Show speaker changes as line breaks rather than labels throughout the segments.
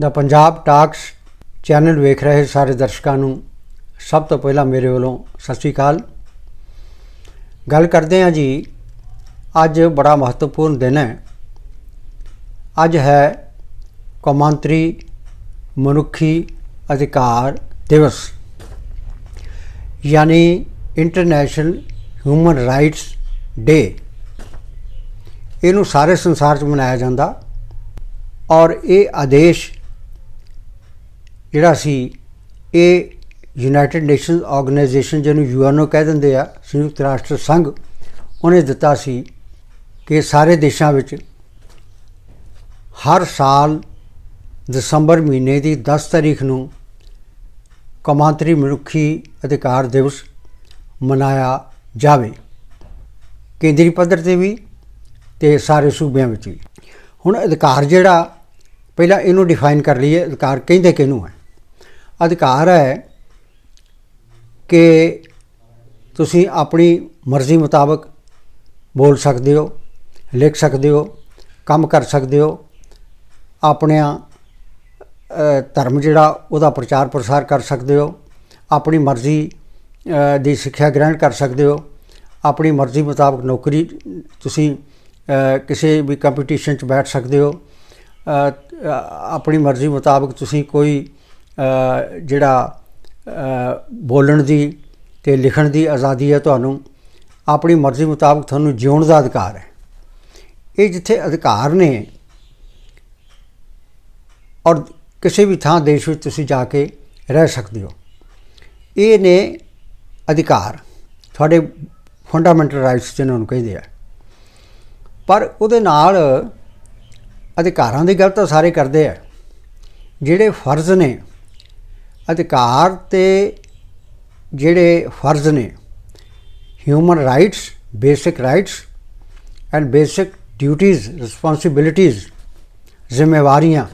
ਦਾ Punjab talks channel ਵੇਖ ਰਹੇ ਸਾਰੇ ਦਰਸ਼ਕਾਂ ਨੂੰ ਸਭ ਤੋਂ ਪਹਿਲਾਂ ਮੇਰੇ ਵੱਲੋਂ ਸਤਿ ਸ੍ਰੀ ਅਕਾਲ। ਗੱਲ ਕਰਦੇ ਹਾਂ ਜੀ, ਅੱਜ ਬੜਾ ਮਹੱਤਵਪੂਰਨ ਦਿਨ ਹੈ। ਅੱਜ ਹੈ ਕੌਮਾਂਤਰੀ ਮਨੁੱਖੀ ਅਧਿਕਾਰ ਦਿਵਸ, ਯਾਨੀ ਇੰਟਰਨੈਸ਼ਨਲ ਹਿਊਮਨ ਰਾਈਟਸ ਡੇ ਇਹਨੂੰ ਸਾਰੇ ਸੰਸਾਰ 'ਚ ਮਨਾਇਆ ਜਾਂਦਾ ਔਰ ਇਹ ਆਦੇਸ਼ ਜਿਹੜਾ ਸੀ, ਇਹ ਯੂਨਾਈਟਿਡ ਨੇਸ਼ਨਸ ਆਰਗੇਨਾਈਜੇਸ਼ਨ ਜਿਹਨੂੰ ਯੂਐਨਓ ਕਹਿ ਦਿੰਦੇ ਆ, ਸੰਯੁਕਤ ਰਾਸ਼ਟਰ ਸੰਘ, ਉਹਨੇ ਦਿੱਤਾ ਸੀ ਕਿ ਸਾਰੇ ਦੇਸ਼ਾਂ ਵਿੱਚ ਹਰ ਸਾਲ ਦਸੰਬਰ ਮਹੀਨੇ ਦੀ 10 ਤਾਰੀਖ ਨੂੰ ਕੌਮਾਂਤਰੀ ਮਨੁੱਖੀ ਅਧਿਕਾਰ ਦਿਵਸ ਮਨਾਇਆ ਜਾਵੇ। ਕੇਂਦਰੀ ਪੱਧਰ ਤੇ ਵੀ ਤੇ ਸਾਰੇ ਸੂਬਿਆਂ ਵਿੱਚ ਵੀ। ਹੁਣ ਅਧਿਕਾਰ ਜਿਹੜਾ, ਪਹਿਲਾਂ ਇਹਨੂੰ ਡਿਫਾਈਨ ਕਰ ਲਈਏ, ਅਧਿਕਾਰ ਕਹਿੰਦੇ ਕਿਹਨੂੰ ਹੈ ਅਧਿਕਾਰ ਹੈ ਕਿ ਤੁਸੀਂ ਆਪਣੀ ਮਰਜ਼ੀ ਮੁਤਾਬਕ ਬੋਲ ਸਕਦੇ ਹੋ, ਲਿਖ ਸਕਦੇ ਹੋ, ਕੰਮ ਕਰ ਸਕਦੇ ਹੋ, ਆਪਣਿਆਂ ਧਰਮ ਜਿਹੜਾ ਉਹਦਾ ਪ੍ਰਚਾਰ ਪ੍ਰਸਾਰ ਕਰ ਸਕਦੇ ਹੋ, ਆਪਣੀ ਮਰਜ਼ੀ ਦੀ ਸਿੱਖਿਆ ਗ੍ਰਹਿਣ ਕਰ ਸਕਦੇ ਹੋ, ਆਪਣੀ ਮਰਜ਼ੀ ਮੁਤਾਬਕ ਨੌਕਰੀ ਤੁਸੀਂ ਕਿਸੇ ਵੀ ਕੰਪੀਟੀਸ਼ਨ 'ਚ ਬੈਠ ਸਕਦੇ ਹੋ ਆਪਣੀ ਮਰਜ਼ੀ ਮੁਤਾਬਕ ਤੁਸੀਂ ਕੋਈ ਜਿਹੜਾ ਬੋਲਣ ਦੀ ਤੇ ਲਿਖਣ ਦੀ ਆਜ਼ਾਦੀ ਹੈ ਤੁਹਾਨੂੰ, ਆਪਣੀ ਮਰਜ਼ੀ ਮੁਤਾਬਕ ਤੁਹਾਨੂੰ ਜਿਉਣ ਦਾ ਅਧਿਕਾਰ ਹੈ। ਇਹ ਜਿੱਥੇ ਅਧਿਕਾਰ ਨੇ, ਔਰ ਕਿਸੇ ਵੀ ਥਾਂ ਦੇਸ਼ ਵਿੱਚ ਤੁਸੀਂ ਜਾ ਕੇ ਰਹਿ ਸਕਦੇ ਹੋ, ਇਹ ਨੇ ਅਧਿਕਾਰ, ਤੁਹਾਡੇ ਫੰਡਾਮੈਂਟਲ ਰਾਈਟਸ ਜਿਹਨਾਂ ਨੂੰ ਕਹਿੰਦੇ ਆ। ਪਰ ਉਹਦੇ ਨਾਲ ਅਧਿਕਾਰਾਂ ਦੀ ਗੱਲ ਤਾਂ ਸਾਰੇ ਕਰਦੇ ਆ, ਜਿਹੜੇ ਫਰਜ਼ ਨੇ ਅਧਿਕਾਰ ਤੇ ਜਿਹੜੇ ਫਰਜ਼ ਨੇ human rights basic rights and basic ਡਿਊਟੀਆਂ ਰਿਸਪੌਂਸਿਬਿਲਿਟੀਆਂ ਜ਼ਿੰਮੇਵਾਰੀਆਂ,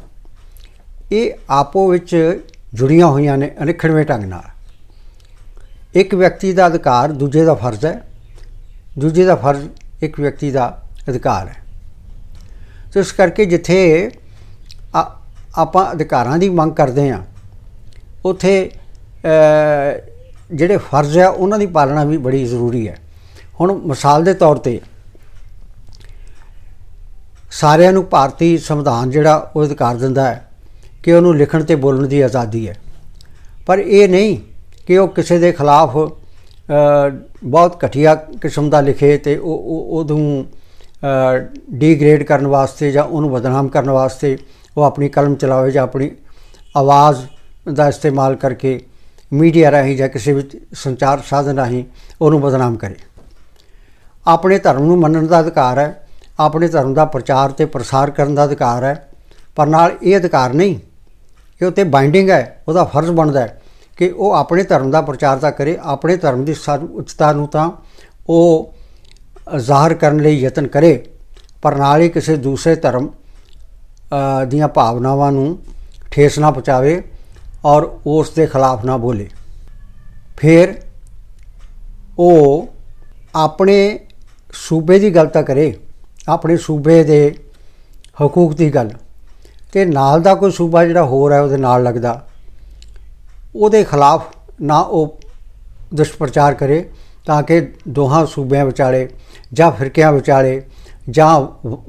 ਇਹ ਆਪੋ ਵਿੱਚ ਜੁੜੀਆਂ ਹੋਈਆਂ ਨੇ ਅਨਿਖੜਵੇਂ ਢੰਗ ਨਾਲ। ਇੱਕ ਵਿਅਕਤੀ ਦਾ ਅਧਿਕਾਰ ਦੂਜੇ ਦਾ ਫਰਜ਼ ਹੈ, ਦੂਜੇ ਦਾ ਫਰਜ਼ ਇੱਕ ਵਿਅਕਤੀ ਦਾ ਅਧਿਕਾਰ ਹੈ। ਸੋ ਇਸ ਕਰਕੇ ਜਿੱਥੇ ਆ- ਆਪਾਂ ਅਧਿਕਾਰਾਂ ਦੀ ਮੰਗ ਕਰਦੇ ਹਾਂ ਉੱਥੇ ਜਿਹੜੇ ਫਰਜ਼ ਆ, ਉਹਨਾਂ ਦੀ ਪਾਲਣਾ ਵੀ ਬੜੀ ਜ਼ਰੂਰੀ ਹੈ। ਹੁਣ ਮਿਸਾਲ ਦੇ ਤੌਰ ਤੇ, ਸਾਰਿਆਂ ਨੂੰ ਭਾਰਤੀ ਸੰਵਿਧਾਨ ਜਿਹੜਾ, ਉਹ ਅਧਿਕਾਰ ਦਿੰਦਾ ਹੈ ਕਿ ਉਹਨੂੰ ਲਿਖਣ ਤੇ ਬੋਲਣ ਦੀ ਆਜ਼ਾਦੀ ਹੈ। ਪਰ ਇਹ ਨਹੀਂ ਕਿ ਉਹ ਕਿਸੇ ਦੇ ਖਿਲਾਫ ਬਹੁਤ ਘਟੀਆ ਕਿਸਮ ਦਾ ਲਿਖੇ ਤੇ ਉਹ, ਉਹ- ਉਹਨੂੰ ਡੀਗ੍ਰੇਡ ਕਰਨ ਵਾਸਤੇ ਜਾਂ ਉਹਨੂੰ ਬਦਨਾਮ ਕਰਨ ਵਾਸਤੇ ਉਹ ਆਪਣੀ ਕਲਮ ਚਲਾਵੇ ਜਾਂ ਆਪਣੀ ਆਵਾਜ਼ ਦਾ ਇਸਤੇਮਾਲ ਕਰਕੇ ਮੀਡੀਆ ਰਾਹੀਂ ਜਾਂ ਕਿਸੇ ਵੀ ਸੰਚਾਰ ਸਾਧਨ ਰਾਹੀਂ ਉਹਨੂੰ ਬਦਨਾਮ ਕਰੇ। ਆਪਣੇ ਧਰਮ ਨੂੰ ਮੰਨਣ ਦਾ ਅਧਿਕਾਰ ਹੈ, ਆਪਣੇ ਧਰਮ ਦਾ ਪ੍ਰਚਾਰ ਤੇ ਪ੍ਰਸਾਰ ਕਰਨ ਦਾ ਅਧਿਕਾਰ ਹੈ, ਪਰ ਨਾਲ ਇਹ ਅਧਿਕਾਰ ਨਹੀਂ, ਇਹ ਉਤੇ ਬਾਈਂਡਿੰਗ ਹੈ, ਉਹਦਾ ਫਰਜ਼ ਬਣਦਾ ਹੈ ਕਿ ਉਹ ਆਪਣੇ ਧਰਮ ਦਾ ਪ੍ਰਚਾਰ ਤਾਂ ਕਰੇ, ਆਪਣੇ ਧਰਮ ਦੀ ਸਰ ਉੱਚਤਾ ਨੂੰ ਤਾਂ ਉਹ ਜ਼ਾਹਰ ਕਰਨ ਲਈ ਯਤਨ ਕਰੇ, ਪਰ ਨਾਲ ਹੀ ਕਿਸੇ ਦੂਸਰੇ ਧਰਮ ਦੀਆਂ ਭਾਵਨਾਵਾਂ ਨੂੰ ਠੇਸ ਨਾ ਪਹੁੰਚਾਵੇ ਔਰ ਉਸ ਦੇ ਖਿਲਾਫ ਨਾ ਬੋਲੇ। ਫਿਰ ਉਹ ਆਪਣੇ ਸੂਬੇ ਦੀ ਗੱਲ ਤਾਂ ਕਰੇ, ਆਪਣੇ ਸੂਬੇ ਦੇ ਹਕੂਕ ਦੀ ਗੱਲ। ਤੇ ਨਾਲ ਦਾ ਕੋਈ ਸੂਬਾ ਜਿਹੜਾ ਹੋਰ ਹੈ, ਉਹਦੇ ਨਾਲ ਲੱਗਦਾ। ਉਹਦੇ ਖਿਲਾਫ ਨਾ ਉਹ ਦੁਸ਼ਪ੍ਰਚਾਰ ਕਰੇ, ਤਾਂ ਕਿ ਦੋਹਾਂ ਸੂਬਿਆਂ ਵਿਚਾਲੇ ਜਾਂ ਫਿਰਕਿਆਂ ਵਿਚਾਲੇ ਜਾਂ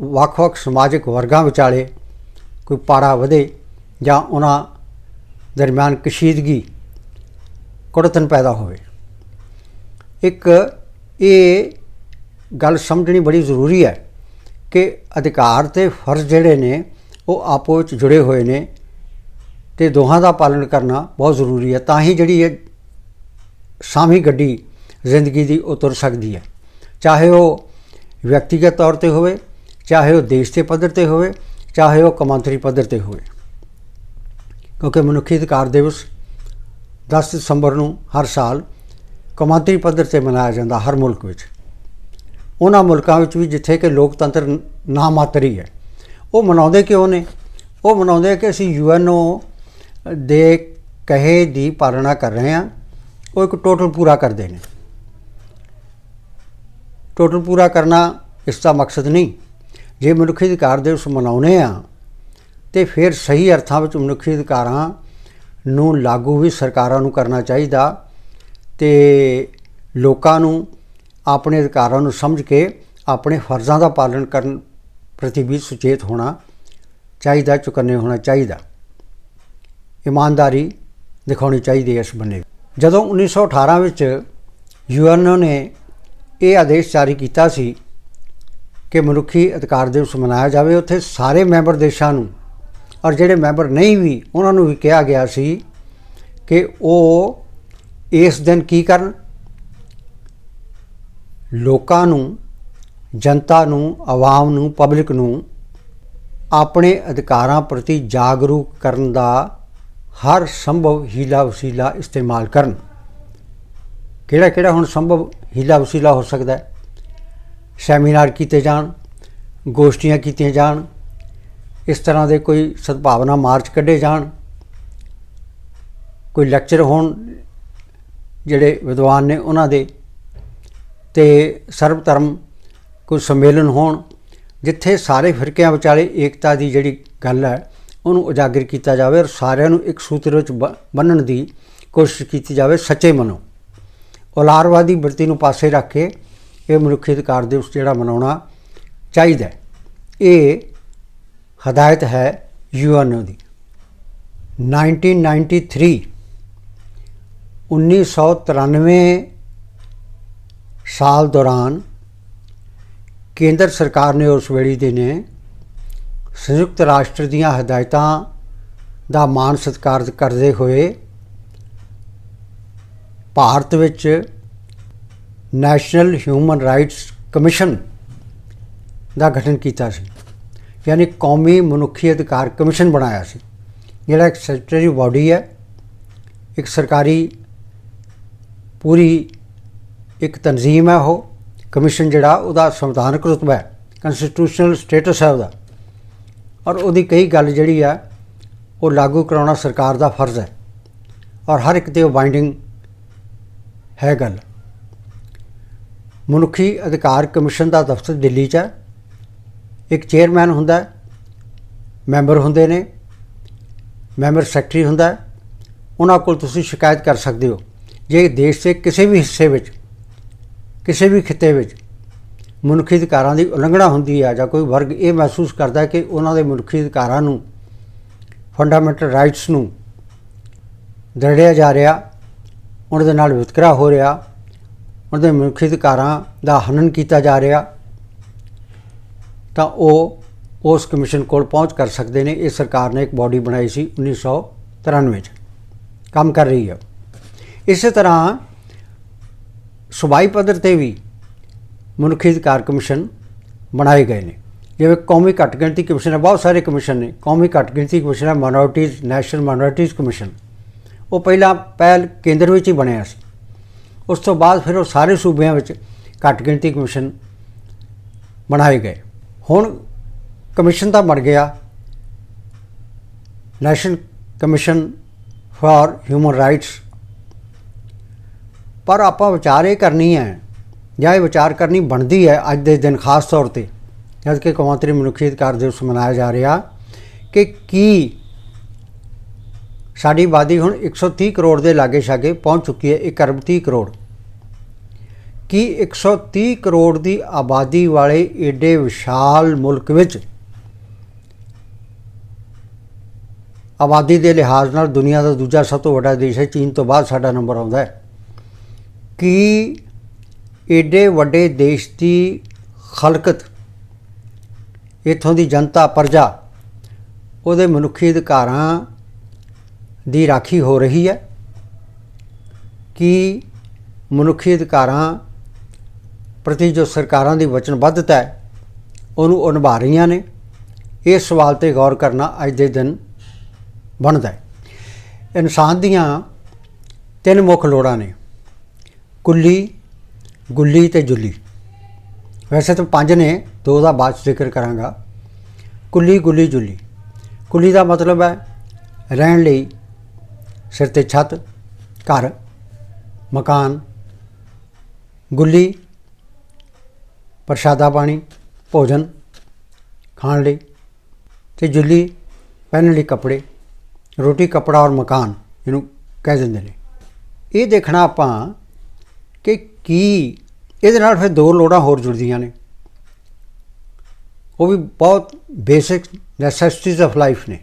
ਵੱਖ-ਵੱਖ ਸਮਾਜਿਕ ਵਰਗਾਂ ਵਿਚਾਲੇ ਕੋਈ ਪਾੜਾ ਵਧੇ ਜਾਂ ਉਹਨਾਂ ਦਰਮਿਆਨ ਕਸ਼ੀਦਗੀ ਕੁੜਤਨ ਪੈਦਾ ਹੋਵੇ। ਇੱਕ ਇਹ ਗੱਲ ਸਮਝਣੀ ਬੜੀ ਜ਼ਰੂਰੀ ਹੈ ਕਿ ਅਧਿਕਾਰ ਤੇ ਫਰਜ਼ ਜਿਹੜੇ ਨੇ, ਉਹ ਆਪੋ ਵਿੱਚ ਜੁੜੇ ਹੋਏ ਨੇ ਤੇ ਦੋਹਾਂ ਦਾ ਪਾਲਣ ਕਰਨਾ ਬਹੁਤ ਜ਼ਰੂਰੀ ਹੈ। ਤਾਂ ਹੀ ਜਿਹੜੀ ਇਹ ਸਾਮੀ ਗੱਡੀ ਜ਼ਿੰਦਗੀ ਦੀ ਉਹ ਤੁਰ ਸਕਦੀ ਹੈ। ਚਾਹੇ ਉਹ ਵਿਅਕਤੀਗਤ ਤੌਰ ਤੇ ਹੋਵੇ, ਚਾਹੇ ਉਹ ਦੇਸ਼ ਦੇ ਪੱਧਰ ਤੇ ਹੋਵੇ, ਚਾਹੇ ਉਹ ਕੌਮਾਂਤਰੀ ਪੱਧਰ ਤੇ ਹੋਵੇ। ਕਿਉਂਕਿ ਮਨੁੱਖੀ ਅਧਿਕਾਰ ਦਿਵਸ 10 ਦਸੰਬਰ ਨੂੰ ਹਰ ਸਾਲ ਕੌਮਾਂਤਰੀ ਪੱਧਰ ਤੇ ਮਨਾਇਆ ਜਾਂਦਾ ਹਰ ਮੁਲਕ ਵਿੱਚ। ਉਹਨਾਂ ਮੁਲਕਾਂ ਵਿੱਚ ਵੀ ਜਿੱਥੇ ਕਿ ਲੋਕਤੰਤਰ ਨਾ ਮਾਤਰੀ ਹੈ। ਉਹ ਮਨਾਉਂਦੇ ਕਿਉਂ ਨੇ? ਉਹ ਮਨਾਉਂਦੇ ਕਿ ਅਸੀਂ ਯੂਐਨਓ ਦੇ ਕਹੇ ਦੀ ਪਾਲਣਾ ਕਰ ਰਹੇ ਹਾਂ। ਉਹ ਇੱਕ ਟੋਟਲ ਪੂਰਾ ਕਰਦੇ ਨੇ। ਟੋਟਲ ਪੂਰਾ ਕਰਨਾ ਇਸ ਦਾ ਮਕਸਦ ਨਹੀਂ। ਜੇ ਮਨੁੱਖੀ ਅਧਿਕਾਰ ਦਿਵਸ ਮਨਾਉਨੇ ਆ ਤੇ ਫਿਰ ਸਹੀ ਅਰਥਾਂ ਵਿੱਚ ਮਨੁੱਖੀ ਅਧਿਕਾਰਾਂ ਨੂੰ ਲਾਗੂ ਵੀ ਸਰਕਾਰਾਂ ਨੂੰ ਕਰਨਾ ਚਾਹੀਦਾ ਤੇ ਲੋਕਾਂ ਨੂੰ ਆਪਣੇ ਅਧਿਕਾਰਾਂ ਨੂੰ ਸਮਝ ਕੇ ਆਪਣੇ ਫਰਜ਼ਾਂ ਦਾ ਪਾਲਣ ਕਰਨ ਪ੍ਰਤੀ ਵੀ ਸੁਚੇਤ ਹੋਣਾ ਚਾਹੀਦਾ, ਚੁਕੰਨੇ ਹੋਣਾ ਚਾਹੀਦਾ। ਇਮਾਨਦਾਰੀ ਦਿਖਾਉਣੀ ਚਾਹੀਦੀ ਹੈ ਇਸ ਬੰਨੇ ਜਦੋਂ 1918 ਵਿੱਚ ਯੂਐਨਓ ਨੇ ਇਹ ਆਦੇਸ਼ ਜਾਰੀ ਕੀਤਾ ਸੀ ਕਿ ਮਨੁੱਖੀ ਅਧਿਕਾਰ ਦਿਵਸ ਮਨਾਇਆ ਜਾਵੇ, ਉੱਥੇ ਸਾਰੇ ਮੈਂਬਰ ਦੇਸ਼ਾਂ ਨੂੰ ਔਰ ਜਿਹੜੇ ਮੈਂਬਰ ਨਹੀਂ ਵੀ, ਉਹਨਾਂ ਨੂੰ ਵੀ ਕਿਹਾ ਗਿਆ ਸੀ ਕਿ ਉਹ ਇਸ ਦਿਨ ਕੀ ਕਰਨ? ਲੋਕਾਂ ਨੂੰ, ਜਨਤਾ ਨੂੰ, ਆਵਾਮ ਨੂੰ, ਪਬਲਿਕ ਨੂੰ ਆਪਣੇ ਅਧਿਕਾਰਾਂ ਪ੍ਰਤੀ ਜਾਗਰੂਕ ਕਰਨ ਦਾ ਹਰ ਸੰਭਵ ਹੀਲਾ ਵਸੀਲਾ ਇਸਤੇਮਾਲ ਕਰਨ। ਕਿਹੜਾ ਕਿਹੜਾ ਹੁਣ ਸੰਭਵ ਹੀਲਾ ਵਸੀਲਾ ਹੋ ਸਕਦਾ ਹੈ? ਸੈਮੀਨਾਰ ਕੀਤੇ ਜਾਣ, ਗੋਸ਼ਟੀਆਂ ਕੀਤੀਆਂ ਜਾਣ ਇਸ ਤਰ੍ਹਾਂ ਦੇ ਕੋਈ ਸਦਭਾਵਨਾ ਮਾਰਚ ਕੱਢੇ ਜਾਣ, ਕੋਈ ਲੈਕਚਰ ਹੋਣ ਜਿਹੜੇ ਵਿਦਵਾਨ ਨੇ ਉਹਨਾਂ ਦੇ, ਤੇ ਸਰਬ ਧਰਮ ਕੋਈ ਸੰਮੇਲਨ ਹੋਣ, ਜਿੱਥੇ ਸਾਰੇ ਫਿਰਕਿਆਂ ਵਿਚਾਲੇ ਏਕਤਾ ਦੀ ਜਿਹੜੀ ਗੱਲ ਹੈ, ਉਹਨੂੰ ਉਜਾਗਰ ਕੀਤਾ ਜਾਵੇ ਔਰ ਸਾਰਿਆਂ ਨੂੰ ਇੱਕ ਸੂਤਰ ਵਿੱਚ ਬ- ਬੰਨ੍ਹਣ ਦੀ ਕੋਸ਼ਿਸ਼ ਕੀਤੀ ਜਾਵੇ ਸੱਚੇ ਮਨੋਂ। ਔਲਾਰਵਾਦੀ ਬਿਰਤੀ ਨੂੰ ਪਾਸੇ ਰੱਖ ਕੇ ਇਹ ਮਨੁੱਖੀ ਅਧਿਕਾਰ ਦਿਵਸ ਜਿਹੜਾ ਮਨਾਉਣਾ ਚਾਹੀਦਾ ਇਹ ਹਦਾਇਤ ਹੈ ਯੂਐਨਓ ਦੀ। 1993 1993 ਸਾਲ ਦੌਰਾਨ ਕੇਂਦਰ ਸਰਕਾਰ ਨੇ ਉਸ ਵੇਲੇ ਦੇ ਨੇ ਸੰਯੁਕਤ ਰਾਸ਼ਟਰ ਦੀਆਂ ਹਦਾਇਤਾਂ ਦਾ ਮਾਣ ਸਤਿਕਾਰ ਕਰਦੇ ਹੋਏ ਭਾਰਤ ਵਿੱਚ ਨੈਸ਼ਨਲ ਹਿਊਮਨ ਰਾਈਟਸ ਕਮਿਸ਼ਨ ਦਾ ਗਠਨ ਕੀਤਾ ਸੀ। ਯਾਨੀ ਕੌਮੀ ਮਨੁੱਖੀ ਅਧਿਕਾਰ ਕਮਿਸ਼ਨ ਬਣਾਇਆ ਸੀ। ਜਿਹੜਾ ਇੱਕ ਸੈਕਟਰੀ ਬਾਡੀ ਹੈ, ਇੱਕ ਸਰਕਾਰੀ ਪੂਰੀ ਇੱਕ ਤਨਜ਼ੀਮ ਹੈ ਉਹ। ਕਮਿਸ਼ਨ ਜਿਹੜਾ ਉਹਦਾ ਸੰਵਿਧਾਨਕ ਰੁਤਬਾ ਹੈ ਕਨਸਟੀਟਿਊਸ਼ਨਲ ਸਟੇਟਸ ਹੈ ਉਹਦਾ। ਔਰ ਉਹਦੀ ਕਈ ਗੱਲ ਜਿਹੜੀ ਆ, ਉਹ ਲਾਗੂ ਕਰਾਉਣਾ ਸਰਕਾਰ ਦਾ ਫਰਜ਼ ਹੈ। ਔਰ ਹਰ ਇੱਕ ਤੇ ਉਹ ਬਾਈਂਡਿੰਗ ਹੈ ਗੱਲ। ਮਨੁੱਖੀ ਅਧਿਕਾਰ ਕਮਿਸ਼ਨ ਦਾ ਦਫ਼ਤਰ ਦਿੱਲੀ 'ਚ ਹੈ। ਇੱਕ ਚੇਅਰਮੈਨ ਹੁੰਦਾ, ਮੈਂਬਰ ਹੁੰਦੇ ਨੇ, ਮੈਂਬਰ ਸੈਕਟਰੀ ਹੁੰਦਾ, ਉਹਨਾਂ ਕੋਲ ਤੁਸੀਂ ਸ਼ਿਕਾਇਤ ਕਰ ਸਕਦੇ ਹੋ। ਜੇ ਦੇਸ਼ ਦੇ ਕਿਸੇ ਵੀ ਹਿੱਸੇ ਵਿੱਚ, ਕਿਸੇ ਵੀ ਖਿੱਤੇ ਵਿੱਚ ਮਨੁੱਖੀ ਅਧਿਕਾਰਾਂ ਦੀ ਉਲੰਘਣਾ ਹੁੰਦੀ ਹੈ ਜਾਂ ਕੋਈ ਵਰਗ ਇਹ ਮਹਿਸੂਸ ਕਰਦਾ ਕਿ ਉਹਨਾਂ ਦੇ ਮਨੁੱਖੀ ਅਧਿਕਾਰਾਂ ਨੂੰ ਫੰਡਾਮੈਂਟਲ ਰਾਈਟਸ ਨੂੰ ਦਰੜਿਆ ਜਾ ਰਿਹਾ, ਉਹਨਾਂ ਦੇ ਨਾਲ ਵਿਤਕਰਾ ਹੋ ਰਿਹਾ, ਉਹਨਾਂ ਦੇ ਮਨੁੱਖੀ ਅਧਿਕਾਰਾਂ ਦਾ ਹਨਨ ਕੀਤਾ ਜਾ ਰਿਹਾ ਤਾਂ ਉਹ ਉਸ ਕਮਿਸ਼ਨ ਕੋਲ ਪਹੁੰਚ ਕਰ ਸਕਦੇ ਨੇ। ਇਹ ਸਰਕਾਰ ਨੇ ਇੱਕ ਬਾਡੀ ਬਣਾਈ ਸੀ 1993 ਚ। ਕੰਮ ਕਰ ਰਹੀ ਹੈ ਇਸੇ ਤਰ੍ਹਾਂ ਸੂਬਾਈ ਪੱਧਰ ਤੇ ਵੀ ਮਨੁੱਖੀ ਅਧਿਕਾਰ ਕਮਿਸ਼ਨ ਬਣਾਏ ਗਏ ਨੇ। ਜਿਵੇਂ ਕੌਮੀ ਘੱਟ ਗਿਣਤੀ ਕਮਿਸ਼ਨ ਹੈ, ਬਹੁਤ ਸਾਰੇ ਕਮਿਸ਼ਨ ਨੇ। ਕੌਮੀ ਘੱਟ ਗਿਣਤੀ ਕਮਿਸ਼ਨ ਹੈ, ਮਾਈਨੋਰਟੀਜ਼, ਨੈਸ਼ਨਲ ਮਾਈਨੋਰਟੀਜ਼ ਕਮਿਸ਼ਨ। ਉਹ ਪਹਿਲਾਂ ਪਹਿਲ ਕੇਂਦਰ ਵਿੱਚ ਹੀ ਬਣਿਆ ਸੀ। ਉਸ ਤੋਂ ਬਾਅਦ ਫਿਰ ਉਹ ਸਾਰੇ ਸੂਬਿਆਂ ਵਿੱਚ ਘੱਟ ਗਿਣਤੀ ਕਮਿਸ਼ਨ ਬਣਾਏ ਗਏ। ਹੁਣ ਕਮਿਸ਼ਨ ਤਾਂ ਬਣ ਗਿਆ। National commission for human rights ਪਰ ਆਪਾਂ ਵਿਚਾਰ ਇਹ ਕਰਨੀ ਹੈ, ਜਾਂ ਇਹ ਵਿਚਾਰ ਕਰਨੀ ਬਣਦੀ ਹੈ ਅੱਜ ਦੇ ਦਿਨ ਖਾਸ ਤੌਰ ਤੇ, ਜਦ ਕਿ ਕੌਮਾਂਤਰੀ ਮਨੁੱਖੀ ਅਧਿਕਾਰ ਦਿਵਸ ਮਨਾਇਆ ਜਾ ਰਿਹਾ, ਕਿ ਕੀ ਸਾਡੀ ਆਬਾਦੀ ਹੁਣ 130 ਕਰੋੜ ਦੇ ਲਾਗੇ ਛਾਗੇ ਪਹੁੰਚ ਚੁੱਕੀ ਹੈ 1 ਅਰਬ 30 ਕਰੋੜ। ਕੀ 130 ਕਰੋੜ ਦੀ ਆਬਾਦੀ ਵਾਲੇ ਏਡੇ ਵਿਸ਼ਾਲ ਮੁਲਕ ਵਿੱਚ ਆਬਾਦੀ ਦੇ ਲਿਹਾਜ਼ ਨਾਲ ਦੁਨੀਆ ਦਾ ਦੂਜਾ ਸਭ ਤੋਂ ਵੱਡਾ ਦੇਸ਼ ਹੈ, ਚੀਨ ਤੋਂ ਬਾਅਦ ਸਾਡਾ ਨੰਬਰ ਆਉਂਦਾ ਹੈ। ਕਿ ਏਡੇ ਵੱਡੇ ਦੇਸ਼ ਦੀ ਖਲਕਤ ਇਥੋਂ ਦੀ ਜਨਤਾ ਪਰਜਾ ਉਹਦੇ ਮਨੁੱਖੀ ਅਧਿਕਾਰਾਂ ਦੀ ਰਾਖੀ ਹੋ ਰਹੀ ਹੈ? ਕਿ ਮਨੁੱਖੀ ਅਧਿਕਾਰਾਂ ਪ੍ਰਤੀ ਜੋ ਸਰਕਾਰਾਂ ਦੀ ਵਚਨਬੱਧਤਾ ਹੈ, ਉਹਨੂੰ ਉਹ ਨਿਭਾ ਰਹੀਆਂ ਨੇ। ਇਸ ਸਵਾਲ ਤੇ ਗੌਰ ਕਰਨਾ ਅੱਜ ਦੇ ਦਿਨ ਬਣਦਾ ਹੈ। ਇਨਸਾਨ ਦੀਆਂ ਤਿੰਨ ਮੁੱਖ ਲੋੜਾਂ ਨੇ। ਕੁੱਲੀ, ਗੁੱਲੀ ਤੇ ਜੁੱਲੀ। ਵੈਸੇ ਤਾਂ ਪੰਜ ਨੇ, ਦੋ ਦਾ ਬਾਅਦ 'ਚ ਜ਼ਿਕਰ ਕਰਾਂਗਾ। ਕੁੱਲੀ, ਗੁੱਲੀ, ਜੁੱਲੀ। ਕੁੱਲੀ ਦਾ ਮਤਲਬ ਹੈ ਰਹਿਣ ਲਈ ਸਿਰ ਤੇ ਛੱਤ, ਘਰ, ਮਕਾਨ। ਗੁੱਲੀ ਪ੍ਰਸ਼ਾਦਾ ਪਾਣੀ, ਭੋਜਨ ਖਾਣ ਲਈ ਤੇ ਜੁੱਲੀ ਪਹਿਨਣ ਲਈ ਕੱਪੜੇ, ਰੋਟੀ, ਕੱਪੜਾ ਔਰ ਮਕਾਨ ਇਹਨੂੰ ਕਹਿ ਦਿੰਦੇ ਨੇ। ਇਹ ਦੇਖਣਾ ਆਪਾਂ ਕਿ ਕੀ ਇਹਦੇ ਨਾਲ ਫਿਰ ਦੋ ਲੋੜਾਂ ਹੋਰ ਜੁੜਦੀਆਂ ਨੇ। ਉਹ ਵੀ ਬਹੁਤ ਬੇਸਿਕ ਨੈਸੈਸਿਟੀਜ਼ ਆਫ ਲਾਈਫ ਨੇ।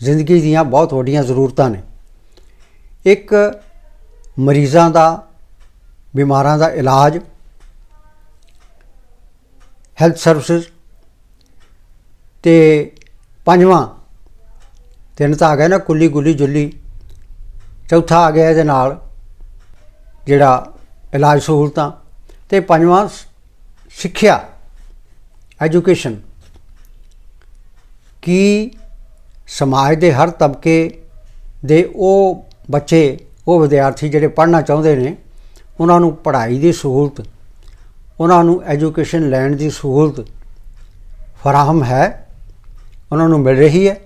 ਜ਼ਿੰਦਗੀ ਦੀਆਂ ਬਹੁਤ ਵੱਡੀਆਂ ਜ਼ਰੂਰਤਾਂ ਨੇ। ਇੱਕ ਮਰੀਜ਼ਾਂ ਦਾ, ਬਿਮਾਰਾਂ ਦਾ ਇਲਾਜ ਹੈਲਥ ਸਰਵਿਸਿਜ਼ ਤੇ ਪੰਜਵਾਂ ਤਿੰਨ ਤਾਂ ਆ ਗਿਆ ਨਾ ਕੁੱਲੀ ਗੁੱਲੀ ਜੁੱਲੀ, ਚੌਥਾ ਆ ਗਿਆ ਇਹਦੇ ਨਾਲ ਜਿਹੜਾ ਇਲਾਜ ਸਹੂਲਤਾਂ ਤੇ ਪੰਜਵਾਂ ਸ- ਸਿੱਖਿਆ, ਐਜੂਕੇਸ਼ਨ। ਕੀ ਸਮਾਜ ਦੇ ਹਰ ਤਬਕੇ ਦੇ ਉਹ ਬੱਚੇ, ਉਹ ਵਿਦਿਆਰਥੀ ਜਿਹੜੇ ਪੜ੍ਹਨਾ ਚਾਹੁੰਦੇ ਨੇ, ਉਹਨਾਂ ਨੂੰ ਪੜ੍ਹਾਈ ਦੀ ਸਹੂਲਤ ਉਹਨਾਂ ਨੂੰ ਐਜੂਕੇਸ਼ਨ ਲੈਣ ਦੀ ਸਹੂਲਤ ਫਰਾਹਮ ਹੈ, ਉਹਨਾਂ ਨੂੰ ਮਿਲ ਰਹੀ ਹੈ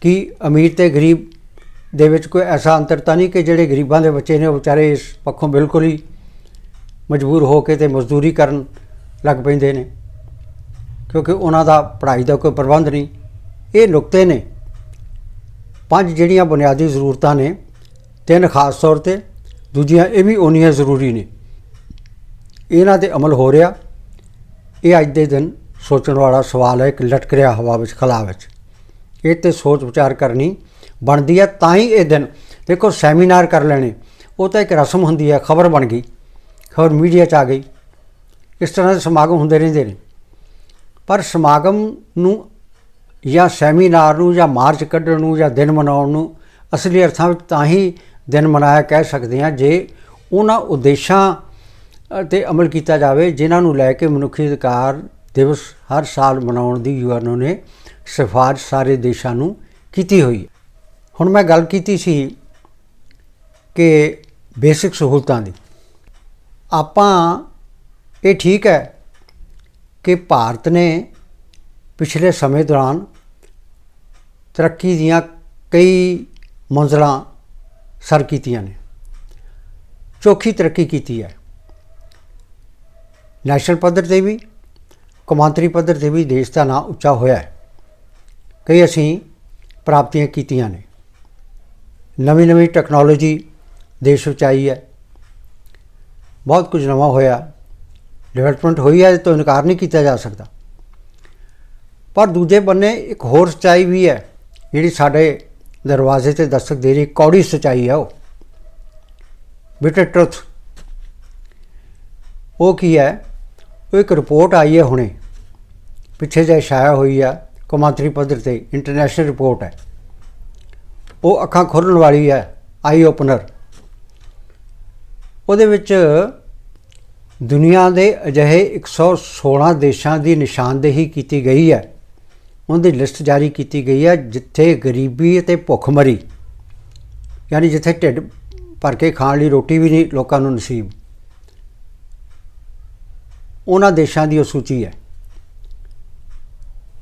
ਕਿ ਅਮੀਰ ਤੇ ਗਰੀਬ ਦੇ ਵਿੱਚ ਕੋਈ ਐਸਾ ਅੰਤਰ ਤਾਂ ਨਹੀਂ ਕਿ ਜਿਹੜੇ ਗਰੀਬਾਂ ਦੇ ਬੱਚੇ ਨੇ ਉਹ ਵਿਚਾਰੇ ਇਸ ਪੱਖੋਂ ਬਿਲਕੁਲ ਹੀ ਮਜਬੂਰ ਹੋ ਕੇ ਤੇ ਮਜ਼ਦੂਰੀ ਕਰਨ ਲੱਗ ਪੈਂਦੇ ਨੇ, ਕਿਉਂਕਿ ਉਹਨਾਂ ਦਾ ਪੜ੍ਹਾਈ ਦਾ ਕੋਈ ਪ੍ਰਬੰਧ ਨਹੀਂ। ਇਹ ਨੁਕਤੇ ਨੇ। ਪੰਜ ਜਿਹੜੀਆਂ ਬੁਨਿਆਦੀ ਜ਼ਰੂਰਤਾਂ ਨੇ, ਤਿੰਨ ਖਾਸ ਤੌਰ ਤੇ ਦੂਜੀਆਂ ਇਹ ਵੀ ਓਨੀਆਂ ਜ਼ਰੂਰੀ ਨੇ। ਇਹਨਾਂ ਤੇ ਅਮਲ ਹੋ ਰਿਹਾ। ਇਹ ਅੱਜ ਦੇ ਦਿਨ ਸੋਚਣ ਵਾਲਾ ਸਵਾਲ ਹੈ, ਇੱਕ ਲਟਕ ਰਿਹਾ ਹਵਾ ਵਿੱਚ, ਖਲਾ ਵਿੱਚ। ਇਹ ਤੇ ਸੋਚ ਵਿਚਾਰ ਕਰਨੀ ਬਣਦੀ ਹੈ, ਤਾਂ ਹੀ ਇਹ ਦਿਨ, ਦੇਖੋ, ਸੈਮੀਨਾਰ ਕਰ ਲੈਣੇ। ਉਹ ਤਾਂ ਇੱਕ ਰਸਮ ਹੁੰਦੀ ਹੈ, ਖਬਰ ਬਣ ਗਈ। ਖਬਰ ਮੀਡੀਆ 'ਚ ਆ ਗਈ। ਇਸ ਤਰ੍ਹਾਂ ਦੇ ਸਮਾਗਮ ਹੁੰਦੇ ਰਹਿੰਦੇ ਨੇ। ਪਰ ਸਮਾਗਮ ਨੂੰ ਜਾਂ ਸੈਮੀਨਾਰ ਨੂੰ ਜਾਂ ਮਾਰਚ ਕੱਢਣ ਨੂੰ ਜਾਂ ਦਿਨ ਮਨਾਉਣ ਨੂੰ ਅਸਲੀ ਅਰਥਾਂ ਵਿੱਚ ਤਾਂ ਹੀ ਦਿਨ ਮਨਾਇਆ ਕਹਿ ਸਕਦੇ ਹਾਂ ਜੇ ਉਹਨਾਂ ਉਦੇਸ਼ਾਂ ਤੇ ਅਮਲ ਕੀਤਾ ਜਾਵੇ, ਜਿਨ੍ਹਾਂ ਨੂੰ ਲੈ ਕੇ ਮਨੁੱਖੀ ਅਧਿਕਾਰ ਦਿਵਸ ਹਰ ਸਾਲ ਮਨਾਉਣ ਦੀ ਯੂਐਨਓ ਨੇ ਸਿਫਾਰਿਸ਼ ਸਾਰੇ ਦੇਸ਼ਾਂ ਨੂੰ ਕੀਤੀ ਹੋਈ ਹੁਣ ਮੈਂ ਗੱਲ ਕੀਤੀ ਸੀ ਕਿ ਬੇਸਿਕ ਸਹੂਲਤਾਂ ਦੀ। ਆਪਾਂ ਇਹ ਠੀਕ ਹੈ ਕਿ ਭਾਰਤ ਨੇ ਪਿਛਲੇ ਸਮੇਂ ਦੌਰਾਨ ਤਰੱਕੀ ਦੀਆਂ ਕਈ ਮੰਜ਼ਲਾਂ ਸਰ ਕੀਤੀਆਂ ਨੇ। ਚੌਖੀ ਤਰੱਕੀ ਕੀਤੀ ਹੈ। ਨੈਸ਼ਨਲ ਪੱਧਰ ਤੇ ਵੀ, ਕੌਮਾਂਤਰੀ ਪੱਧਰ ਤੇ ਵੀ ਦੇਸ਼ ਦਾ ਨਾਂ ਉੱਚਾ ਹੋਇਆ ਹੈ। ਕਈ ਅਸੀਂ ਪ੍ਰਾਪਤੀਆਂ ਕੀਤੀਆਂ ਨੇ। ਨਵੀਂ ਨਵੀਂ ਟੈਕਨੋਲੋਜੀ ਦੇਸ਼ ਵਿੱਚ ਆਈ ਹੈ। ਬਹੁਤ ਕੁਝ ਨਵਾਂ ਹੋਇਆ। ਡਿਵੈਲਪਮੈਂਟ ਹੋਈ ਹੈ ਇਹ ਤੋਂ ਇਨਕਾਰ ਨਹੀਂ ਕੀਤਾ ਜਾ ਸਕਦਾ। ਪਰ ਦੂਜੇ ਬੰਨੇ ਇੱਕ ਹੋਰ ਸਚਾਈ ਵੀ ਹੈ, ਜਿਹੜੀ ਸਾਡੇ ਦਰਵਾਜ਼ੇ ਤੇ ਦਸਤਕ ਦੇ ਰਹੀ ਕੌੜੀ ਸਚਾਈ ਹੈ ਉਹ। ਬਿਟਰ ਟਰੁਥ ਉਹ ਕੀ ਹੈ? ਉਹ ਇੱਕ ਰਿਪੋਰਟ ਆਈ ਹੈ ਹੁਣੇ। ਪਿੱਛੇ ਜੇ ਛਾਇਆ ਹੋਈ ਹੈ ਕੌਮਾਂਤਰੀ ਪੱਧਰ ਤੇ ਇੰਟਰਨੈਸ਼ਨਲ ਰਿਪੋਰਟ ਹੈ। ਉਹ ਅੱਖਾਂ ਖੋਲ੍ਹਣ ਵਾਲੀ ਹੈ ਆਈ ਓਪਨਰ ਉਹਦੇ ਵਿੱਚ ਦੁਨੀਆ ਦੇ ਅਜਿਹੇ 116 ਦੇਸ਼ਾਂ ਦੀ ਨਿਸ਼ਾਨਦੇਹੀ ਕੀਤੀ ਗਈ ਹੈ। ਉਹਦੀ ਲਿਸਟ ਜਾਰੀ ਕੀਤੀ ਗਈ ਹੈ ਜਿੱਥੇ ਗਰੀਬੀ ਅਤੇ ਭੁੱਖਮਰੀ, ਯਾਨੀ ਜਿੱਥੇ ਢਿੱਡ ਭਰ ਕੇ ਖਾਣ ਲਈ ਰੋਟੀ ਵੀ ਨਹੀਂ, ਲੋਕਾਂ ਨੂੰ ਨਸੀਬ। ਉਹਨਾਂ ਦੇਸ਼ਾਂ ਦੀ ਉਹ ਸੂਚੀ ਹੈ।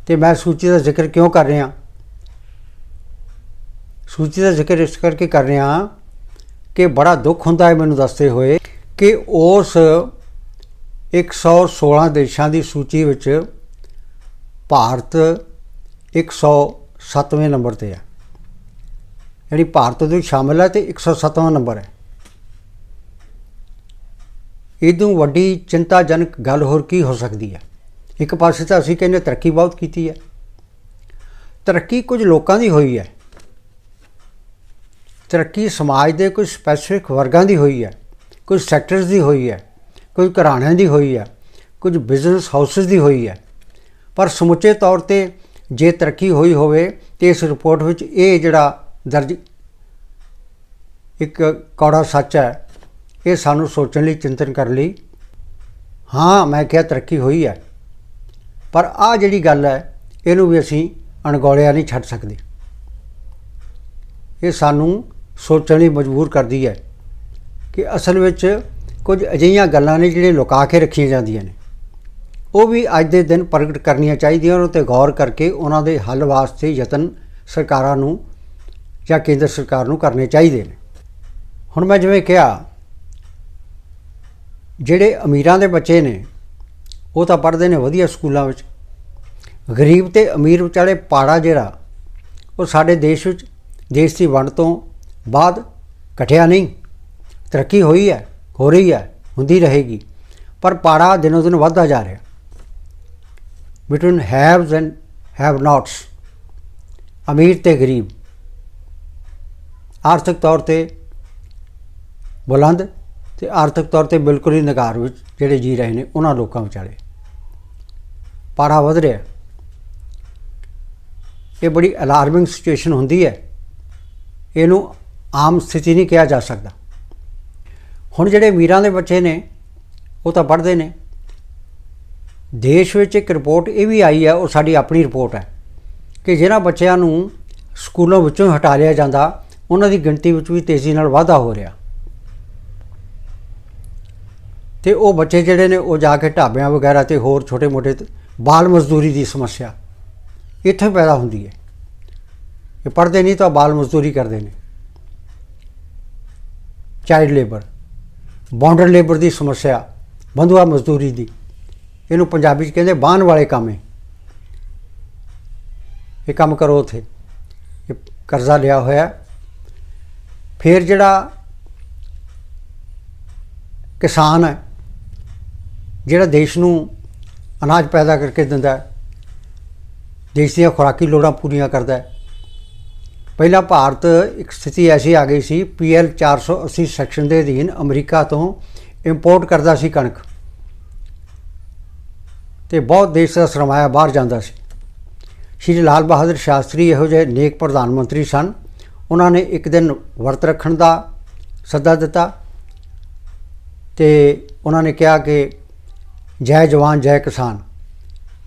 ਤੇ ਮੈਂ ਸੂਚੀ ਦਾ ਜ਼ਿਕਰ ਕਿਉਂ ਕਰ ਰਿਹਾ? ਸੂਚੀ ਦਾ ਜ਼ਿਕਰ ਇਸ ਕਰਕੇ ਕਰ ਰਿਹਾ ਕਿ ਬੜਾ ਦੁੱਖ ਹੁੰਦਾ ਹੈ ਮੈਨੂੰ ਦੱਸਦੇ ਹੋਏ ਕਿ ਉਸ 116 ਦੇਸ਼ਾਂ ਦੀ ਸੂਚੀ ਵਿੱਚ ਭਾਰਤ 107ਵੇਂ ਨੰਬਰ ਤੇ ਹੈ ਜਿਹੜੀ ਭਾਰਤ ਦੇ ਵਿੱਚ ਸ਼ਾਮਲ ਹੈ ਤੇ 107ਵਾਂ ਨੰਬਰ ਹੈ ਇਦੋਂ ਵੱਡੀ ਚਿੰਤਾਜਨਕ ਗੱਲ ਹੋਰ ਕੀ ਹੋ ਸਕਦੀ ਹੈ ਇੱਕ ਪਾਸੇ ਤਾਂ ਅਸੀਂ ਕਹਿੰਦੇ ਤਰੱਕੀ ਬਹੁਤ ਕੀਤੀ ਹੈ ਤਰੱਕੀ ਕੁਝ ਲੋਕਾਂ ਦੀ ਹੋਈ ਹੈ ਤਰੱਕੀ ਸਮਾਜ ਦੇ ਕੁਝ ਸਪੈਸੀਫਿਕ ਵਰਗਾਂ ਦੀ ਹੋਈ ਹੈ ਕੁਝ ਸੈਕਟਰਸ ਦੀ ਹੋਈ ਹੈ ਕੁਝ ਘਰਾਣਿਆਂ ਦੀ ਹੋਈ ਹੈ ਕੁਝ ਬਿਜ਼ਨਸ ਹਾਊਸਸ ਦੀ ਹੋਈ ਹੈ ਪਰ ਸਮੁੱਚੇ ਤੌਰ ਤੇ ਜੇ ਤਰੱਕੀ ਹੋਈ ਹੋਵੇ ਤੇ ਇਸ ਰਿਪੋਰਟ ਵਿੱਚ ਇਹ ਜਿਹੜਾ ਦਰਜ ਇੱਕ ਕੌੜਾ ਸੱਚ ਹੈ, ਇਹ ਸਾਨੂੰ ਸੋਚਣ ਲਈ, ਚਿੰਤਨ ਕਰਨ ਲਈ, ਹਾਂ, ਮੈਂ ਕਿਹਾ ਤਰੱਕੀ ਹੋਈ ਹੈ। ਪਰ ਆ ਜਿਹੜੀ ਗੱਲ ਹੈ, ਇਹਨੂੰ ਵੀ ਅਸੀਂ ਅਣਗੌਲਿਆ ਨਹੀਂ ਛੱਡ ਸਕਦੇ। ਇਹ ਸਾਨੂੰ ਸੋਚਣ ਲਈ ਮਜਬੂਰ ਕਰਦੀ ਹੈ ਕਿ ਅਸਲ ਵਿੱਚ ਕੁਝ ਅਜਿਹੀਆਂ ਗੱਲਾਂ ਨੇ ਜਿਹੜੀਆਂ ਲੁਕਾ ਕੇ ਰੱਖੀਆਂ ਜਾਂਦੀਆਂ ਨੇ। ਉਹ ਵੀ ਅੱਜ ਦੇ ਦਿਨ ਪ੍ਰਗਟ ਕਰਨੀਆਂ ਚਾਹੀਦੀਆਂ ਉਹਨਾਂ ਤੇ ਗੌਰ ਕਰਕੇ ਉਹਨਾਂ ਦੇ ਹੱਲ ਵਾਸਤੇ ਯਤਨ ਸਰਕਾਰਾਂ ਨੂੰ ਜਾਂ ਕੇਂਦਰ ਸਰਕਾਰ ਨੂੰ ਕਰਨੇ ਚਾਹੀਦੇ ਨੇ। ਹੁਣ ਮੈਂ ਜਿਵੇਂ ਕਿਹਾ, ਜਿਹੜੇ ਅਮੀਰਾਂ ਦੇ ਬੱਚੇ ਨੇ, ਉਹ ਤਾਂ ਪੜ੍ਹਦੇ ਨੇ ਵਧੀਆ ਸਕੂਲਾਂ ਵਿੱਚ। ਗਰੀਬ ਤੇ ਅਮੀਰ ਵਿਚਾਲੇ ਪਾੜਾ ਜਿਹੜਾ, ਉਹ ਸਾਡੇ ਦੇਸ਼ ਵਿੱਚ ਦੇਸ਼ ਦੀ ਵੰਡ ਤੋਂ ਬਾਅਦ ਘਟਿਆ ਨਹੀਂ। ਤਰੱਕੀ ਹੋਈ ਹੈ, ਹੋ ਰਹੀ ਹੈ, ਹੁੰਦੀ ਰਹੇਗੀ। ਪਰ ਪਾੜਾ ਦਿਨੋ ਦਿਨ ਵੱਧਦਾ ਜਾ ਰਿਹਾ। Between haves and have nots ਅਮੀਰ ਤੇ ਗਰੀਬ ਆਰਥਿਕ ਤੌਰ ਤੇ ਬੁਲੰਦ ਤੇ ਆਰਥਿਕ ਤੌਰ ਤੇ ਬਿਲਕੁਲ ਹੀ ਨਗਾਰ ਵਿੱਚ ਜਿਹੜੇ ਜੀ ਰਹੇ ਨੇ ਉਹਨਾਂ ਲੋਕਾਂ ਵਿਚਾਲੇ ਪਾਰਾ ਵਧ ਰਿਹਾ ਇਹ ਬੜੀ ਅਲਾਰਮਿੰਗ ਸਿਚੁਏਸ਼ਨ ਹੁੰਦੀ ਹੈ ਇਹਨੂੰ ਆਮ ਸਥਿਤੀ ਨਹੀਂ ਕਿਹਾ ਜਾ ਸਕਦਾ ਹੁਣ ਜਿਹੜੇ ਵੀਰਾਂ ਦੇ ਬੱਚੇ ਨੇ ਉਹ ਤਾਂ ਪੜ੍ਹਦੇ ਨੇ ਦੇਸ਼ ਵਿੱਚ ਇੱਕ ਰਿਪੋਰਟ ਇਹ ਵੀ ਆਈ ਹੈ, ਉਹ ਸਾਡੀ ਆਪਣੀ ਰਿਪੋਰਟ ਹੈ ਕਿ ਜਿਹਨਾਂ ਬੱਚਿਆਂ ਨੂੰ ਸਕੂਲਾਂ ਵਿੱਚੋਂ ਹਟਾ ਲਿਆ ਜਾਂਦਾ, ਉਹਨਾਂ ਦੀ ਗਿਣਤੀ ਵਿੱਚ ਵੀ ਤੇਜ਼ੀ ਨਾਲ ਵਾਧਾ ਹੋ ਰਿਹਾ। ਤੇ ਉਹ ਬੱਚੇ ਜਿਹੜੇ ਨੇ, ਉਹ ਜਾ ਕੇ ਢਾਬਿਆਂ ਵਗੈਰਾ ਤੇ ਹੋਰ ਛੋਟੇ-ਮੋਟੇ ਬਾਲ ਮਜ਼ਦੂਰੀ ਦੀ ਸਮੱਸਿਆ ਇੱਥੇ ਪੈਦਾ ਹੁੰਦੀ ਹੈ। ਇਹ ਪੜ੍ਹਦੇ ਨਹੀਂ ਤਾਂ ਬਾਲ ਮਜ਼ਦੂਰੀ ਕਰਦੇ ਨੇ। ਚਾਈਲਡ ਲੇਬਰ ਬੌਂਡਰ ਲੇਬਰ ਦੀ ਸਮੱਸਿਆ, ਬੰਧੂਆ ਮਜ਼ਦੂਰੀ ਦੀ। ਇਹਨੂੰ ਪੰਜਾਬੀ ਚ ਕਹਿੰਦੇ ਬਾਹਨ ਵਾਲੇ ਕੰਮ ਹੈ। ਇਹ ਕੰਮ ਕਰੋ ਉਥੇ। ਇਹ ਕਰਜ਼ਾ ਲਿਆ ਹੋਇਆ। ਫਿਰ ਜਿਹੜਾ ਕਿਸਾਨ ਹੈ, ਜਿਹੜਾ ਦੇਸ਼ ਨੂੰ ਅਨਾਜ ਪੈਦਾ ਕਰਕੇ ਦਿੰਦਾ ਹੈ, ਦੇਸ਼ ਦੀਆਂ ਖੁਰਾਕੀ ਲੋੜਾਂ ਪੂਰੀਆਂ ਕਰਦਾ ਹੈ। ਪਹਿਲਾਂ ਭਾਰਤ ਇੱਕ ਸਥਿਤੀ ਐਸੀ ਆ ਗਈ ਸੀ ਪੀਐਲ 480 ਸੈਕਸ਼ਨ ਦੇ ਅਧੀਨ ਅਮਰੀਕਾ ਤੋਂ ਇੰਪੋਰਟ ਕਰਦਾ ਸੀ ਕਣਕ। ਤੇ ਬਹੁਤ ਦੇਸ਼ ਦਾ ਸਰਮਾਇਆ ਬਾਹਰ ਜਾਂਦਾ ਸੀ। ਸ਼੍ਰੀ ਲਾਲ ਬਹਾਦਰ ਸ਼ਾਸਤਰੀ ਇਹੋ ਜਿਹੇ ਨੇਕ ਪ੍ਰਧਾਨ ਮੰਤਰੀ ਸਨ। ਉਹਨਾਂ ਨੇ ਇੱਕ ਦਿਨ ਵਰਤ ਰੱਖਣ ਦਾ ਸੱਦਾ ਦਿੱਤਾ ਤੇ ਉਹਨਾਂ ਨੇ ਕਿਹਾ ਕਿ ਜੈ ਜਵਾਨ, ਜੈ ਕਿਸਾਨ।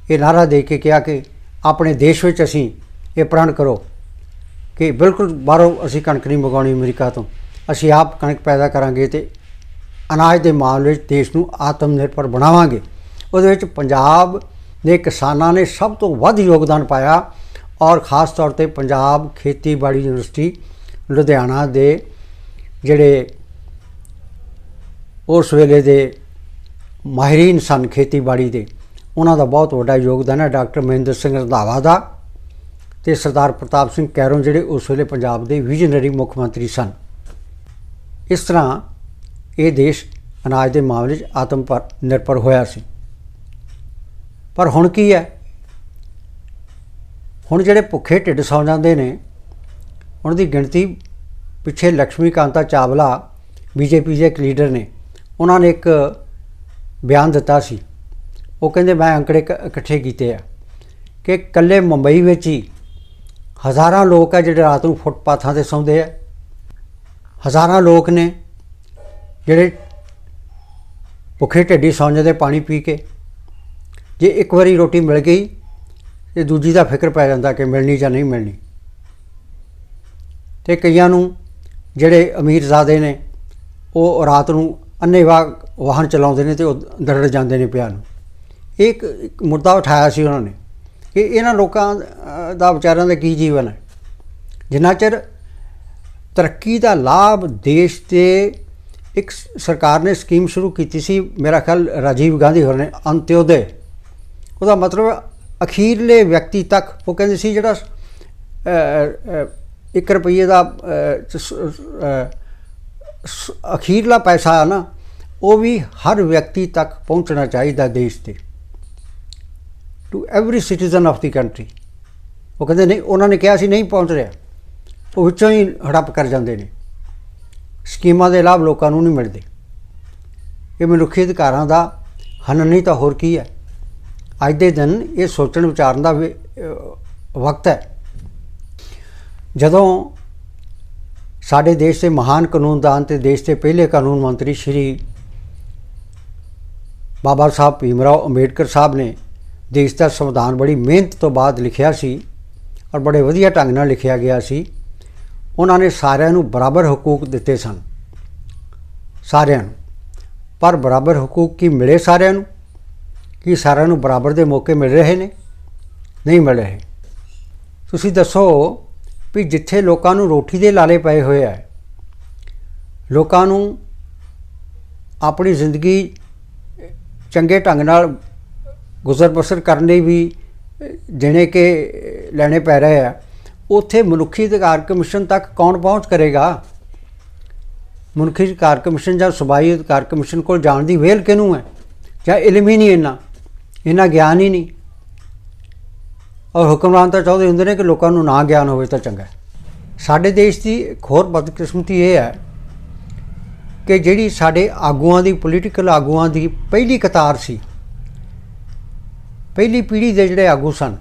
ਇਹ ਨਾਰਾ ਦੇ ਕੇ ਕਿਹਾ ਕਿ ਆਪਣੇ ਦੇਸ਼ ਵਿੱਚ ਅਸੀਂ ਇਹ ਪ੍ਰਣ ਕਰੋ ਕਿ ਬਿਲਕੁਲ ਬਾਹਰੋਂ ਅਸੀਂ ਕਣਕ ਨਹੀਂ ਮੰਗਾਉਣੀ ਅਮਰੀਕਾ ਤੋਂ। ਅਸੀਂ ਆਪ ਕਣਕ ਪੈਦਾ ਕਰਾਂਗੇ ਤੇ ਅਨਾਜ ਦੇ ਮਾਮਲੇ ਵਿੱਚ ਦੇਸ਼ ਨੂੰ ਆਤਮ ਨਿਰਭਰ ਬਣਾਵਾਂਗੇ। ਉਹਦੇ ਵਿੱਚ ਪੰਜਾਬ ਦੇ ਕਿਸਾਨਾਂ ਨੇ ਸਭ ਤੋਂ ਵੱਧ ਯੋਗਦਾਨ ਪਾਇਆ ਔਰ ਖਾਸ ਤੌਰ ਤੇ ਪੰਜਾਬ ਖੇਤੀਬਾੜੀ ਯੂਨੀਵਰਸਿਟੀ ਲੁਧਿਆਣਾ ਦੇ ਜਿਹੜੇ ਉਸ ਵੇਲੇ ਦੇ ਮਾਹਿਰੀਨ ਸਨ ਖੇਤੀਬਾੜੀ ਦੇ, ਉਹਨਾਂ ਦਾ ਬਹੁਤ ਵੱਡਾ ਯੋਗਦਾਨ ਹੈ, ਡਾਕਟਰ ਮਹਿੰਦਰ ਸਿੰਘ ਰੰਧਾਵਾ ਦਾ ਤੇ ਸਰਦਾਰ ਪ੍ਰਤਾਪ ਸਿੰਘ ਕੈਰੋਂ ਜਿਹੜੇ ਉਸ ਵੇਲੇ ਪੰਜਾਬ ਦੇ ਵਿਜ਼ਨਰੀ ਮੁੱਖ ਮੰਤਰੀ ਸਨ। ਇਸ ਤਰ੍ਹਾਂ ਇਹ ਦੇਸ਼ ਅਨਾਜ ਦੇ ਮਾਮਲੇ 'ਚ ਆਤਮ ਪਰ ਨਿਰਭਰ ਹੋਇਆ ਸੀ। ਪਰ ਹੁਣ ਕੀ ਹੈ? ਹੁਣ ਜਿਹੜੇ ਭੁੱਖੇ ਢਿੱਡ ਸੌ ਜਾਂਦੇ ਨੇ, ਉਹਨਾਂ ਦੀ ਗਿਣਤੀ ਪਿੱਛੇ ਲక్ష్ਮੀ ਕਾਂਤਾ ਚਾਵਲਾ, ਬੀਜੇਪੀ ਦੇ ਇੱਕ ਲੀਡਰ ਨੇ, ਉਹਨਾਂ ਨੇ ਇੱਕ ਬਿਆਨ ਦਿੱਤਾ ਸੀ। ਉਹ ਕਹਿੰਦੇ, ਮੈਂ ਅੰਕੜੇ ਇਕ- ਇਕੱਠੇ ਕੀਤੇ ਆ ਕਿ ਕੱਲੇ ਮੁੰਬਈ ਵਿੱਚ ਹੀ ਹਜ਼ਾਰਾਂ ਲੋਕ ਆ ਜਿਹੜੇ ਰਾਤ ਨੂੰ ਫੁੱਟਪਾਥਾਂ ਤੇ ਸੌਂਦੇ ਆ। ਹਜ਼ਾਰਾਂ ਲੋਕ ਨੇ ਜਿਹੜੇ ਭੁੱਖੇ ਢਿੱਡੀ ਸੌਂ ਜਾਂਦੇ ਪਾਣੀ ਪੀ ਕੇ। ਜੇ ਇੱਕ ਵਾਰੀ ਰੋਟੀ ਮਿਲ ਗਈ, ਤੇ ਦੂਜੀ ਦਾ ਫਿਕਰ ਪੈ ਜਾਂਦਾ ਕਿ ਮਿਲਣੀ ਜਾਂ ਨਹੀਂ ਮਿਲਣੀ। ਤੇ ਕਈਆਂ ਨੂੰ ਜਿਹੜੇ ਅਮੀਰਜ਼ਾਦੇ ਨੇ, ਉਹ ਰਾਤ ਨੂੰ ਅੰਨੇਵਾਹ ਵਾਹਨ ਚਲਾਉਂਦੇ ਨੇ ਤੇ ਉਹ ਦਰੜ ਜਾਂਦੇ ਨੇ ਪਿਆ ਨੂੰ। ਇਹ ਇੱਕ ਮੁੱਦਾ ਉਠਾਇਆ ਸੀ ਉਹਨਾਂ ਨੇ ਕਿ ਇਹਨਾਂ ਲੋਕਾਂ ਦਾ ਵਿਚਾਰਿਆਂ ਦਾ ਕੀ ਜੀਵਨ ਹੈ। ਜਿੰਨਾ ਚਿਰ ਤਰੱਕੀ ਦਾ ਲਾਭ ਦੇਸ਼ ਦੇ ਇੱਕ ਸਰਕਾਰ ਨੇ ਸਕੀਮ ਸ਼ੁਰੂ ਕੀਤੀ ਸੀ, ਮੇਰਾ ਖਿਆਲ ਰਾਜੀਵ ਗਾਂਧੀ ਹੋਰ ਨੇ ਅੰਤਿਓਦੈ ਉਹਦਾ ਮਤਲਬ ਅਖੀਰਲੇ ਵਿਅਕਤੀ ਤੱਕ, ਉਹ ਕਹਿੰਦੇ ਸੀ ਜਿਹੜਾ 1 ਰੁਪਏ ਦਾ ਸ- ਅਖੀਰਲਾ ਪੈਸਾ ਹੈ ਨਾ, ਉਹ ਵੀ ਹਰ ਵਿਅਕਤੀ ਤੱਕ ਪਹੁੰਚਣਾ ਚਾਹੀਦਾ ਦੇਸ਼ 'ਤੇ। To every citizen of the country ਉਹ ਕਹਿੰਦੇ ਨਹੀਂ, ਉਹਨਾਂ ਨੇ ਕਿਹਾ ਸੀ ਨਹੀਂ ਪਹੁੰਚ ਰਿਹਾ। ਉਹ ਵਿੱਚੋਂ ਹੀ ਹੜੱਪ ਕਰ ਜਾਂਦੇ ਨੇ। ਸਕੀਮਾਂ ਦੇ ਲਾਭ ਲੋਕਾਂ ਨੂੰ ਨਹੀਂ ਮਿਲਦੇ। ਇਹ ਮਨੁੱਖੀ ਅਧਿਕਾਰਾਂ ਦਾ ਹਨਨ ਨਹੀਂ ਤਾਂ ਹੋਰ ਕੀ ਹੈ। ਅੱਜ ਦੇ ਦਿਨ ਇਹ ਸੋਚਣ ਵਿਚਾਰਨ ਦਾ ਵੇ- ਵਕਤ ਹੈ। ਜਦੋਂ ਸਾਡੇ ਦੇਸ਼ ਦੇ ਮਹਾਨ ਕਾਨੂੰਨਦਾਨ ਤੇ ਦੇਸ਼ ਦੇ ਪਹਿਲੇ ਕਾਨੂੰਨ ਮੰਤਰੀ ਸ਼੍ਰੀ ਬਾਬਾ ਸਾਹਿਬ ਭੀਮਰਾਓ ਅੰਬੇਡਕਰ ਸਾਹਿਬ ਨੇ ਦੇਸ਼ ਦਾ ਸੰਵਿਧਾਨ ਬੜੀ ਮਿਹਨਤ ਤੋਂ ਬਾਅਦ ਲਿਖਿਆ ਸੀ ਔਰ ਬੜੇ ਵਧੀਆ ਢੰਗ ਨਾਲ ਲਿਖਿਆ ਗਿਆ ਸੀ। ਉਹਨਾਂ ਨੇ ਸਾਰਿਆਂ ਨੂੰ ਬਰਾਬਰ ਹਕੂਕ ਦਿੱਤੇ ਸਨ। ਸਾਰਿਆਂ ਨੂੰ। ਪਰ ਬਰਾਬਰ ਹਕੂਕ ਕੀ ਮਿਲੇ ਸਾਰਿਆਂ ਨੂੰ? ਕੀ ਸਾਰਿਆਂ ਨੂੰ ਬਰਾਬਰ ਦੇ ਮੌਕੇ ਮਿਲ ਰਹੇ ਨੇ? ਨਹੀਂ ਮਿਲ ਰਹੇ। ਤੁਸੀਂ ਦੱਸੋ ਵੀ ਜਿੱਥੇ ਲੋਕਾਂ ਨੂੰ ਰੋਟੀ ਦੇ ਲਾਲੇ ਪਏ ਹੋਏ ਆ, ਲੋਕਾਂ ਨੂੰ ਆਪਣੀ ਜ਼ਿੰਦਗੀ ਚੰਗੇ ਢੰਗ ਨਾਲ ਗੁਜ਼ਰ ਬਸਰ ਕਰਨ ਲਈ ਵੀ ਜਿਹੜੇ ਕਿ ਲੈਣੇ ਪੈ ਰਹੇ ਆ, ਉੱਥੇ ਮਨੁੱਖੀ ਅਧਿਕਾਰ ਕਮਿਸ਼ਨ ਤੱਕ ਕੌਣ ਪਹੁੰਚ ਕਰੇਗਾ? ਮਨੁੱਖੀ ਅਧਿਕਾਰ ਕਮਿਸ਼ਨ ਜਾਂ ਸੂਬਾਈ ਅਧਿਕਾਰ ਕਮਿਸ਼ਨ ਕੋਲ ਜਾਣ ਦੀ ਵੇਲ ਕਿਹਨੂੰ ਹੈ? ਜਾਂ ਇਲਮ ਹੀ ਨਹੀਂ ਇੰਨਾ? ਇੰਨਾ ਗਿਆਨ ਹੀ ਨਹੀਂ। ਔਰ ਹੁਕਮਰਾਨ ਤਾਂ ਚਾਹੁੰਦੇ ਹੁੰਦੇ ਨੇ ਕਿ ਲੋਕਾਂ ਨੂੰ ਨਾ ਗਿਆਨ ਹੋਵੇ ਤਾਂ ਚੰਗਾ ਸਾਡੇ ਦੇਸ਼ ਦੀ ਇੱਕ ਹੋਰ ਬਦਕਿਸਮਤੀ ਇਹ ਹੈ ਕਿ ਜਿਹੜੀ ਸਾਡੇ ਆਗੂਆਂ ਦੀ ਪੋਲੀਟੀਕਲ ਆਗੂਆਂ ਦੀ ਪਹਿਲੀ ਕਤਾਰ ਸੀ, ਪਹਿਲੀ ਪੀੜ੍ਹੀ ਦੇ ਜਿਹੜੇ ਆਗੂ ਸਨ,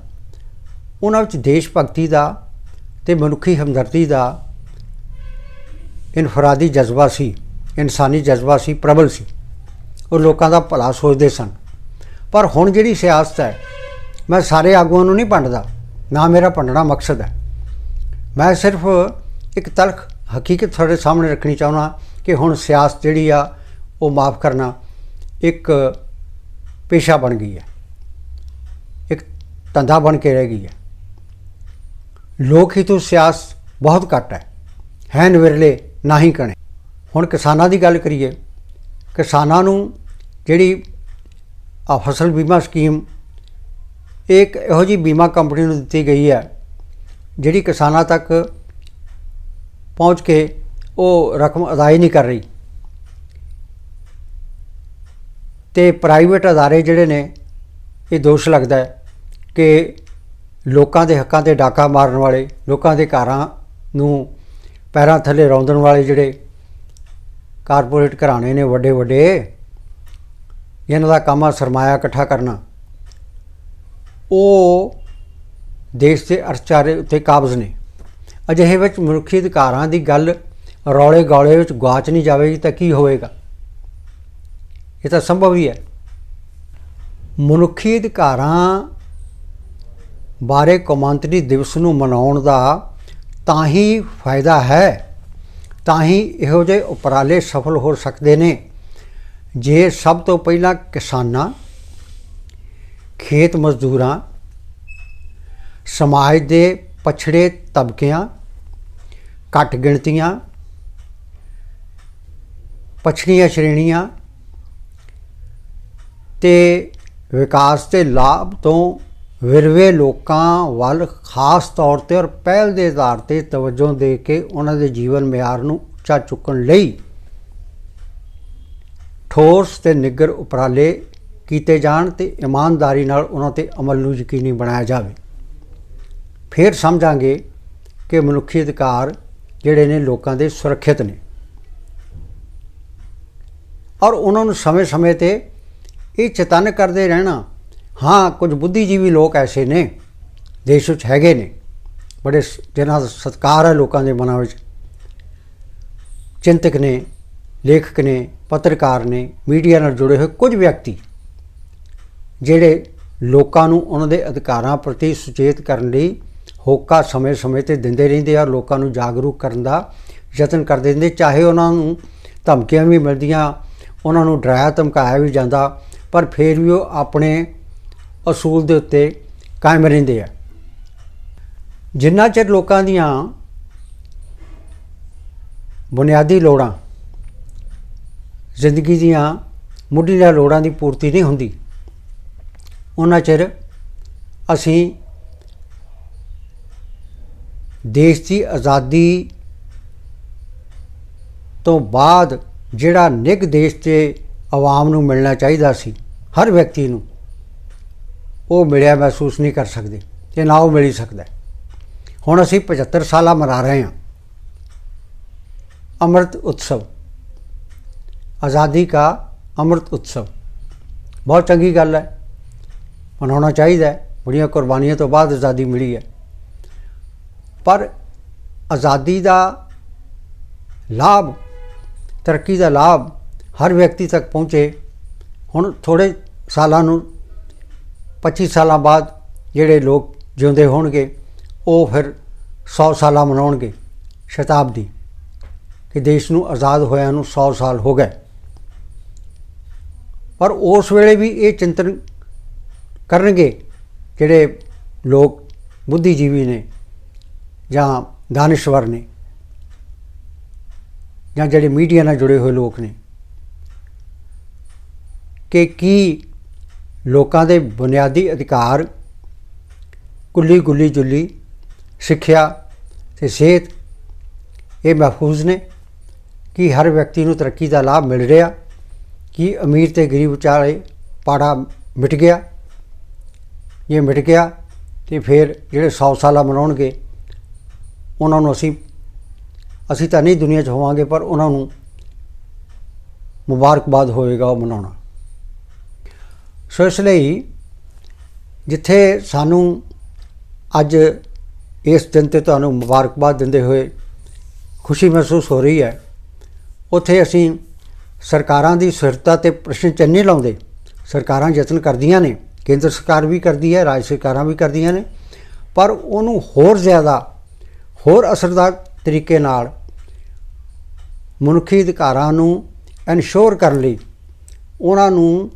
ਉਹਨਾਂ ਵਿੱਚ ਦੇਸ਼ ਭਗਤੀ ਦਾ ਤੇ ਮਨੁੱਖੀ ਹਮਦਰਦੀ ਦਾ ਇਨਫਰਾਦੀ ਜਜ਼ਬਾ ਸੀ, ਇਨਸਾਨੀ ਜਜ਼ਬਾ ਸੀ, ਪ੍ਰਬਲ ਸੀ। ਉਹ ਲੋਕਾਂ ਦਾ ਭਲਾ ਸੋਚਦੇ ਸਨ। ਪਰ ਹੁਣ ਜਿਹੜੀ ਸਿਆਸਤ ਹੈ, ਮੈਂ ਸਾਰੇ ਆਗੂਆਂ ਨੂੰ ਨਹੀਂ ਭੰਡਦਾ, ਨਾ ਮੇਰਾ ਭੰਡਣਾ ਮਕਸਦ ਹੈ। ਮੈਂ ਸਿਰਫ ਇੱਕ ਤਲਖ ਹਕੀਕਤ ਤੁਹਾਡੇ ਸਾਹਮਣੇ ਰੱਖਣੀ ਚਾਹੁੰਦਾ ਕਿ ਹੁਣ ਸਿਆਸਤ ਜਿਹੜੀ ਆ, ਉਹ ਮਾਫ ਕਰਨਾ ਇੱਕ ਪੇਸ਼ਾ ਬਣ ਗਈ ਹੈ। ਇੱਕ ਧੰਦਾ ਬਣ ਕੇ ਰਹਿ ਗਈ ਹੈ। ਲੋਕ ਹਿੱਤੂ ਸਿਆਸਤ ਬਹੁਤ ਘੱਟ ਹੈ। ਹੈਨ ਵਿਰਲੇ, ਨਾ ਹੀ ਕਣੇ। ਹੁਣ ਕਿਸਾਨਾਂ ਦੀ ਗੱਲ ਕਰੀਏ, ਕਿਸਾਨਾਂ ਨੂੰ ਜਿਹੜੀ ਆ ਫਸਲ ਬੀਮਾ ਸਕੀਮ ਇੱਕ ਇਹੋ ਜੀ ਬੀਮਾ ਕੰਪਨੀ ਨੂੰ ਦਿੱਤੀ ਗਈ ਹੈ, ਜਿਹੜੀ ਕਿਸਾਨਾਂ ਤੱਕ ਪਹੁੰਚ ਕੇ ਉਹ ਰਕਮ ਅਦਾਈ ਨਹੀਂ ਕਰ ਰਹੀ। ਤੇ ਪ੍ਰਾਈਵੇਟ ਅਦਾਰੇ ਜਿਹੜੇ ਨੇ, ਇਹ ਦੋਸ਼ ਲੱਗਦਾ ਹੈ ਕਿ ਲੋਕਾਂ ਦੇ ਹੱਕਾਂ ਤੇ ਡਾਕਾ ਮਾਰਨ ਵਾਲੇ, ਲੋਕਾਂ ਦੇ ਘਰਾਂ ਨੂੰ ਪੈਰਾਂ ਥੱਲੇ ਰੌਂਦਣ ਵਾਲੇ ਜਿਹੜੇ ਕਾਰਪੋਰੇਟ ਘਰਾਣੇ ਨੇ ਵੱਡੇ ਵੱਡੇ ਇਹਨਾਂ ਦਾ ਕੰਮ ਆ ਸਰਮਾਇਆ ਇਕੱਠਾ ਕਰਨਾ। ਉਹ ਦੇਸ਼ ਦੇ ਅਰਥਚਾਰੇ ਉੱਤੇ ਕਾਬਜ਼ ਨੇ। ਅਜਿਹੇ ਵਿੱਚ ਮਨੁੱਖੀ ਅਧਿਕਾਰਾਂ ਦੀ ਗੱਲ ਰੌਲੇ ਗੌਲੇ ਵਿੱਚ ਗਵਾਚ ਨਹੀਂ ਜਾਵੇਗੀ ਤਾਂ ਕੀ ਹੋਵੇਗਾ? ਇਹ ਤਾਂ ਸੰਭਵ ਹੀ ਹੈ। ਮਨੁੱਖੀ ਅਧਿਕਾਰਾਂ ਬਾਰੇ ਕੌਮਾਂਤਰੀ ਦਿਵਸ ਨੂੰ ਮਨਾਉਣ ਦਾ ਤਾਂ ਹੀ ਫਾਇਦਾ ਹੈ, ਤਾਂ ਹੀ ਇਹੋ ਜਿਹੇ ਉਪਰਾਲੇ ਸਫਲ ਹੋ ਸਕਦੇ ਨੇ। ਜੇ ਸਭ ਤੋਂ ਪਹਿਲਾਂ ਕਿਸਾਨਾਂ, ਖੇਤ ਮਜ਼ਦੂਰਾਂ, ਸਮਾਜ ਦੇ ਪਛੜੇ ਤਬਕਿਆਂ, ਘੱਟ ਗਿਣਤੀਆਂ, ਪਛੜੀਆਂ ਸ਼੍ਰੇਣੀਆਂ ਤੇ ਵਿਕਾਸ ਦੇ ਲਾਭ ਤੋਂ ਵਿਰਵੇ ਲੋਕਾਂ ਵੱਲ ਖਾਸ ਤੌਰ ਤੇ ਔਰ ਪਹਿਲ ਦੇ ਆਧਾਰ ਤੇ ਤਵੱਜੋ ਦੇ ਕੇ ਉਹਨਾਂ ਦੇ ਜੀਵਨ ਮਿਆਰ ਨੂੰ ਉੱਚਾ ਚੁੱਕਣ ਲਈ ਠੋਸ ਤੇ ਨਿੱਗਰ ਉਪਰਾਲੇ ਕੀਤੇ ਜਾਣ ਤੇ ਇਮਾਨਦਾਰੀ ਨਾਲ ਉਹਨਾਂ ਤੇ ਅਮਲ ਨੂੰ ਯਕੀਨੀ ਬਣਾਇਆ ਜਾਵੇ। ਫਿਰ ਸਮਝਾਂਗੇ ਕਿ ਮਨੁੱਖੀ ਅਧਿਕਾਰ ਜਿਹੜੇ ਨੇ ਲੋਕਾਂ ਦੇ ਸੁਰੱਖਿਅਤ ਨੇ। ਔਰ ਉਹਨਾਂ ਨੂੰ ਸਮੇਂ-ਸਮੇਂ ਤੇ ਇਹ ਚੇਤਨ ਕਰਦੇ ਰਹਿਣਾ, ਹਾਂ, ਕੁਝ ਬੁੱਧੀਜੀਵੀ ਲੋਕ ਐਸੇ ਨੇ, ਦੇਸ਼ ਵਿੱਚ ਹੈਗੇ ਨੇ, ਬੜੇ ਸ- ਜਿਨ੍ਹਾਂ ਦਾ ਸਤਿਕਾਰ ਹੈ ਲੋਕਾਂ ਦੇ ਮਨਾਂ ਵਿੱਚ। ਚਿੰਤਕ ਨੇ, ਲੇਖਕ ਨੇ ਪੱਤਰਕਾਰ ਨੇ ਮੀਡੀਆ ਨਾਲ ਜੁੜੇ ਹੋਏ ਕੁਝ ਵਿਅਕਤੀ, ਜਿਹੜੇ ਲੋਕਾਂ ਨੂੰ ਉਹਨਾਂ ਦੇ ਅਧਿਕਾਰਾਂ ਪ੍ਰਤੀ ਸੁਚੇਤ ਕਰਨ ਲਈ ਹੋਕਾ ਸਮੇਂ-ਸਮੇਂ ਤੇ ਦਿੰਦੇ ਰਹਿੰਦੇ ਆ, ਲੋਕਾਂ ਨੂੰ ਜਾਗਰੂਕ ਕਰਨ ਦਾ ਯਤਨ ਕਰਦੇ ਰਹਿੰਦੇ। ਚਾਹੇ ਉਹਨਾਂ ਨੂੰ ਧਮਕੀਆਂ ਵੀ ਮਿਲਦੀਆਂ, ਉਹਨਾਂ ਨੂੰ ਡਰਾਇਆ, ਧਮਕਾਇਆ ਵੀ ਜਾਂਦਾ, ਪਰ ਫਿਰ ਵੀ ਉਹ ਆਪਣੇ ਅਸੂਲ ਦੇ ਉੱਤੇ ਕਾਇਮ ਰਹਿੰਦੇ ਆ। ਜਿੰਨਾ ਚਿਰ ਲੋਕਾਂ ਦੀਆਂ ਬੁਨਿਆਦੀ ਲੋੜਾਂ ਜ਼ਿੰਦਗੀ ਦੀਆਂ ਮੁੱਢਲੀਆਂ ਲੋੜਾਂ ਦੀ ਪੂਰਤੀ ਨਹੀਂ ਹੁੰਦੀ। ਉਹਨਾਂ ਚਿਰ ਅਸੀਂ ਦੇਸ਼ ਦੀ ਆਜ਼ਾਦੀ ਤੋਂ ਬਾਅਦ ਜਿਹੜਾ ਨਿੱਘ ਦੇਸ਼ ਤੇ ਆਵਾਮ ਨੂੰ ਮਿਲਣਾ ਚਾਹੀਦਾ ਸੀ, ਹਰ ਵਿਅਕਤੀ ਨੂੰ, ਉਹ ਮਿਲਿਆ ਮਹਿਸੂਸ ਨਹੀਂ ਕਰ ਸਕਦੇ ਤੇ ਨਾ ਉਹ ਮਿਲ ਸਕਦਾ। ਹੁਣ ਅਸੀਂ 75 ਸਾਲਾ ਮਨਾ ਰਹੇ ਹਾਂ। ਅੰਮ੍ਰਿਤ ਉਤਸਵ। ਆਜ਼ਾਦੀ ਕਾ ਅੰਮ੍ਰਿਤ ਉਤਸਵ। ਬਹੁਤ ਚੰਗੀ ਗੱਲ ਹੈ। ਮਨਾਉਣਾ ਚਾਹੀਦਾ ਹੈ। ਬੜੀਆਂ ਕੁਰਬਾਨੀਆਂ ਤੋਂ ਬਾਅਦ ਆਜ਼ਾਦੀ ਮਿਲੀ ਹੈ। ਪਰ ਆਜ਼ਾਦੀ ਦਾ ਲਾਭ, ਤਰੱਕੀ ਦਾ ਲਾਭ ਹਰ ਵਿਅਕਤੀ ਤੱਕ ਪਹੁੰਚੇ। ਹੁਣ ਥੋੜੇ ਸਾਲਾਂ ਨੂੰ 25 ਸਾਲਾਂ ਬਾਅਦ ਜਿਹੜੇ ਲੋਕ ਜਿਉਂਦੇ ਹੋਣਗੇ, ਉਹ ਫਿਰ 100 ਸਾਲਾਂ ਮਨਾਉਣਗੇ ਸ਼ਤਾਬਦੀ। ਕਿ ਦੇਸ਼ ਨੂੰ ਆਜ਼ਾਦ ਹੋਇਆ ਨੂੰ 100 ਸਾਲ ਹੋ ਗਏ। ਪਰ ਉਸ ਵੇਲੇ ਵੀ ਇਹ ਚਿੰਤਨ ਕਰਨਗੇ ਜਿਹੜੇ ਲੋਕ ਬੁੱਧੀਜੀਵੀ ਨੇ ਜਾਂ ਦਾਨਿਸ਼ਵਰ ਨੇ ਜਾਂ ਜਿਹੜੇ ਮੀਡੀਆ ਨਾਲ ਜੁੜੇ ਹੋਏ ਲੋਕ ਨੇ ਕਿ ਕੀ ਲੋਕਾਂ ਦੇ ਬੁਨਿਆਦੀ ਅਧਿਕਾਰ ਕੁੱਲੀ ਗੁੱਲੀ ਜੁੱਲੀ ਸਿੱਖਿਆ ਤੇ ਸਿਹਤ ਇਹ ਮਹਿਫੂਜ਼ ਨੇ ਕਿ ਹਰ ਵਿਅਕਤੀ ਨੂੰ ਤਰੱਕੀ ਦਾ ਲਾਭ ਮਿਲ ਰਿਹਾ ਕਿ ਅਮੀਰ ਤੇ ਗਰੀਬ ਵਿਚਾਲੇ ਪਾੜਾ ਮਿਟ ਗਿਆ? ਇਹ ਮਿਟ ਗਿਆ, ਤੇ ਫਿਰ ਜਿਹੜੇ 100 ਸਾਲਾ ਮਨਾਉਣਗੇ, ਉਹਨਾਂ ਨੂੰ ਅਸੀਂ ਅਸੀਂ ਤਾਂ ਨਹੀਂ ਦੁਨੀਆ 'ਚ ਹੋਵਾਂਗੇ, ਪਰ ਉਹਨਾਂ ਨੂੰ ਮੁਬਾਰਕਬਾਦ ਹੋਵੇਗਾ ਉਹ ਮਨਾਉਣਾ। ਸੋ ਇਸ ਲਈ ਜਿੱਥੇ ਸਾਨੂੰ ਅੱਜ ਇਸ ਦਿਨ ਤੇ ਤੁਹਾਨੂੰ ਮੁਬਾਰਕਬਾਦ ਦਿੰਦੇ ਹੋਏ ਖੁਸ਼ੀ ਮਹਿਸੂਸ ਹੋ ਰਹੀ ਹੈ, ਉੱਥੇ ਅਸੀਂ ਸਰਕਾਰਾਂ ਦੀ ਸਥਿਰਤਾ ਤੇ ਪ੍ਰਸ਼ਨ ਚਿੰਨ੍ਹ ਲਾਉਂਦੇ। ਸਰਕਾਰਾਂ ਯਤਨ ਕਰਦੀਆਂ ਨੇ। ਕੇਂਦਰ ਸਰਕਾਰ ਵੀ ਕਰਦੀ ਹੈ, ਰਾਜ ਸਰਕਾਰਾਂ ਵੀ ਕਰਦੀਆਂ ਨੇ। ਪਰ ਉਹਨੂੰ ਹੋਰ ਜ਼ਿਆਦਾ, ਹੋਰ ਅਸਰਦਾਰ ਤਰੀਕੇ ਨਾਲ ਮਨੁੱਖੀ ਅਧਿਕਾਰਾਂ ਨੂੰ ਇਨਸ਼ੋਰ ਕਰਨ ਲਈ, ਉਹਨਾਂ ਨੂੰ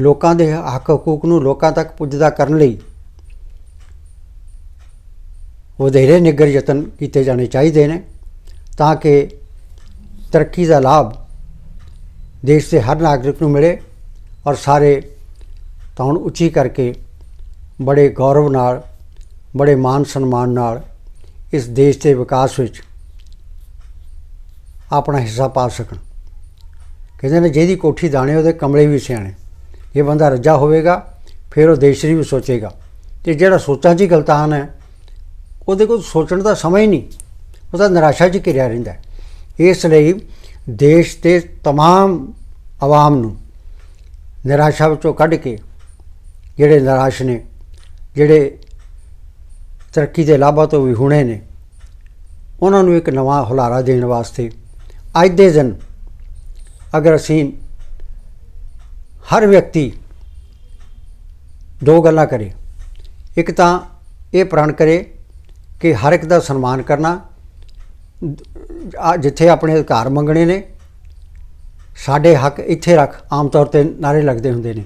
ਲੋਕਾਂ ਦੇ ਹੱਕ ਹਕੂਕ ਨੂੰ ਲੋਕਾਂ ਤੱਕ ਪੁੱਜਦਾ ਕਰਨ ਲਈ ਵਧੇਰੇ ਨਿੱਗਰ ਯਤਨ ਕੀਤੇ ਜਾਣੇ ਚਾਹੀਦੇ ਨੇ ਤਾਂ ਕਿ ਤਰੱਕੀ ਦਾ ਲਾਭ ਦੇਸ਼ ਦੇ ਹਰ ਨਾਗਰਿਕ ਨੂੰ ਮਿਲੇ ਔਰ ਸਾਰੇ ਤਾਂ ਹੁਣ ਉੱਚੀ ਕਰਕੇ ਬੜੇ ਗੌਰਵ ਨਾਲ, ਬੜੇ ਮਾਨ ਸਨਮਾਨ ਨਾਲ ਇਸ ਦੇਸ਼ ਦੇ ਵਿਕਾਸ ਵਿੱਚ ਆਪਣਾ ਹਿੱਸਾ ਪਾ ਸਕਣ। ਕਹਿੰਦੇ ਨੇ ਜਿਹਦੀ ਕੋਠੀ ਦਾਣੇ, ਉਹਦੇ ਕਮਲੇ ਵੀ ਸਿਆਣੇ। ਇਹ ਬੰਦਾ ਰੱਜਾ ਹੋਵੇਗਾ, ਫਿਰ ਉਹ ਦੇਸ਼ ਲਈ ਵੀ ਸੋਚੇਗਾ। ਤੇ ਜਿਹੜਾ ਸੋਚਾਂ 'ਚ ਹੀ ਗਲਤਾਨ ਹੈ, ਉਹਦੇ ਕੋਲ ਸੋਚਣ ਦਾ ਸਮਾਂ ਹੀ ਨਹੀਂ। ਉਹਦਾ ਨਿਰਾਸ਼ਾ 'ਚ ਘਿਰਿਆ ਰਹਿੰਦਾ ਇਸ ਲਈ ਦੇਸ਼ ਦੇ तमाम ਆਵਾਮ ਨੂੰ ਨਿਰਾਸ਼ਾ ਵਿੱਚੋਂ ਕੱਢ ਕੇ ਜਿਹੜੇ ਨਿਰਾਸ਼ ਨੇ ਜਿਹੜੇ ਤਰੱਕੀ ਦੇ ਲਾਭਾਂ ਤੋਂ ਵੀ ਹੁਣੇ ਨੇ ਉਹਨਾਂ ਨੂੰ ਇੱਕ ਨਵਾਂ ਹੁਲਾਰਾ ਦੇਣ ਵਾਸਤੇ ਅੱਜ ਦੇ ਦਿਨ ਅਗਰ ਅਸੀਂ ਹਰ ਵਿਅਕਤੀ ਦੋ ਗੱਲਾਂ ਕਰੇ ਇੱਕ ਤਾਂ ਇਹ ਪ੍ਰਣ ਕਰੇ ਕਿ ਹਰ ਇੱਕ ਦਾ ਸਨਮਾਨ ਕਰਨਾ ਆ ਜਿੱਥੇ ਆਪਣੇ ਅਧਿਕਾਰ ਮੰਗਣੇ ਨੇ, ਸਾਡੇ ਹੱਕ ਇੱਥੇ ਰੱਖ, ਆਮ ਤੌਰ ਤੇ ਨਾਰੇ ਲੱਗਦੇ ਹੁੰਦੇ ਨੇ।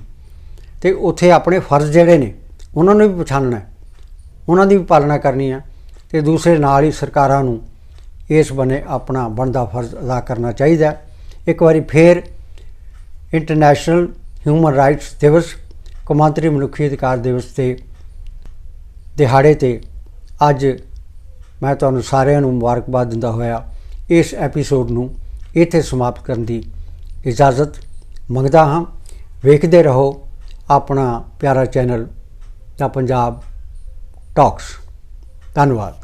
ਤੇ ਉੱਥੇ ਆਪਣੇ ਫਰਜ਼ ਜਿਹੜੇ ਨੇ, ਉਹਨਾਂ ਨੂੰ ਵੀ ਪਛਾਣਨਾ ਹੈ। ਉਹਨਾਂ ਦੀ ਵੀ ਪਾਲਣਾ ਕਰਨੀ ਹੈ ਤੇ ਦੂਸਰੇ ਨਾਲ ਹੀ ਸਰਕਾਰਾਂ ਨੂੰ ਇਸ ਬਨੇ ਆਪਣਾ ਬਣਦਾ ਫਰਜ਼ ਅਦਾ ਕਰਨਾ ਚਾਹੀਦਾ ਇੱਕ ਵਾਰੀ ਫੇਰ ਇੰਟਰਨੈਸ਼ਨਲ ਹਿਊਮਨ ਰਾਈਟਸ ਦਿਵਸ ਕੌਮਾਂਤਰੀ ਮਨੁੱਖੀ ਅਧਿਕਾਰ ਦਿਵਸ ਤੇ ਦਿਹਾੜੇ ਤੇ ਅੱਜ ਮੈਂ ਤੁਹਾਨੂੰ ਸਾਰਿਆਂ ਨੂੰ ਮੁਬਾਰਕਬਾਦ ਦਿੰਦਾ ਹੋਇਆ ਇਸ ਐਪੀਸੋਡ ਨੂੰ ਇੱਥੇ ਸਮਾਪਤ ਕਰਨ ਦੀ ਇਜਾਜ਼ਤ ਮੰਗਦਾ ਹਾਂ। ਵੇਖਦੇ ਰਹੋ ਆਪਣਾ ਪਿਆਰਾ ਚੈਨਲ, ਦਾ ਪੰਜਾਬ ਟਾਕਸ। ਧੰਨਵਾਦ।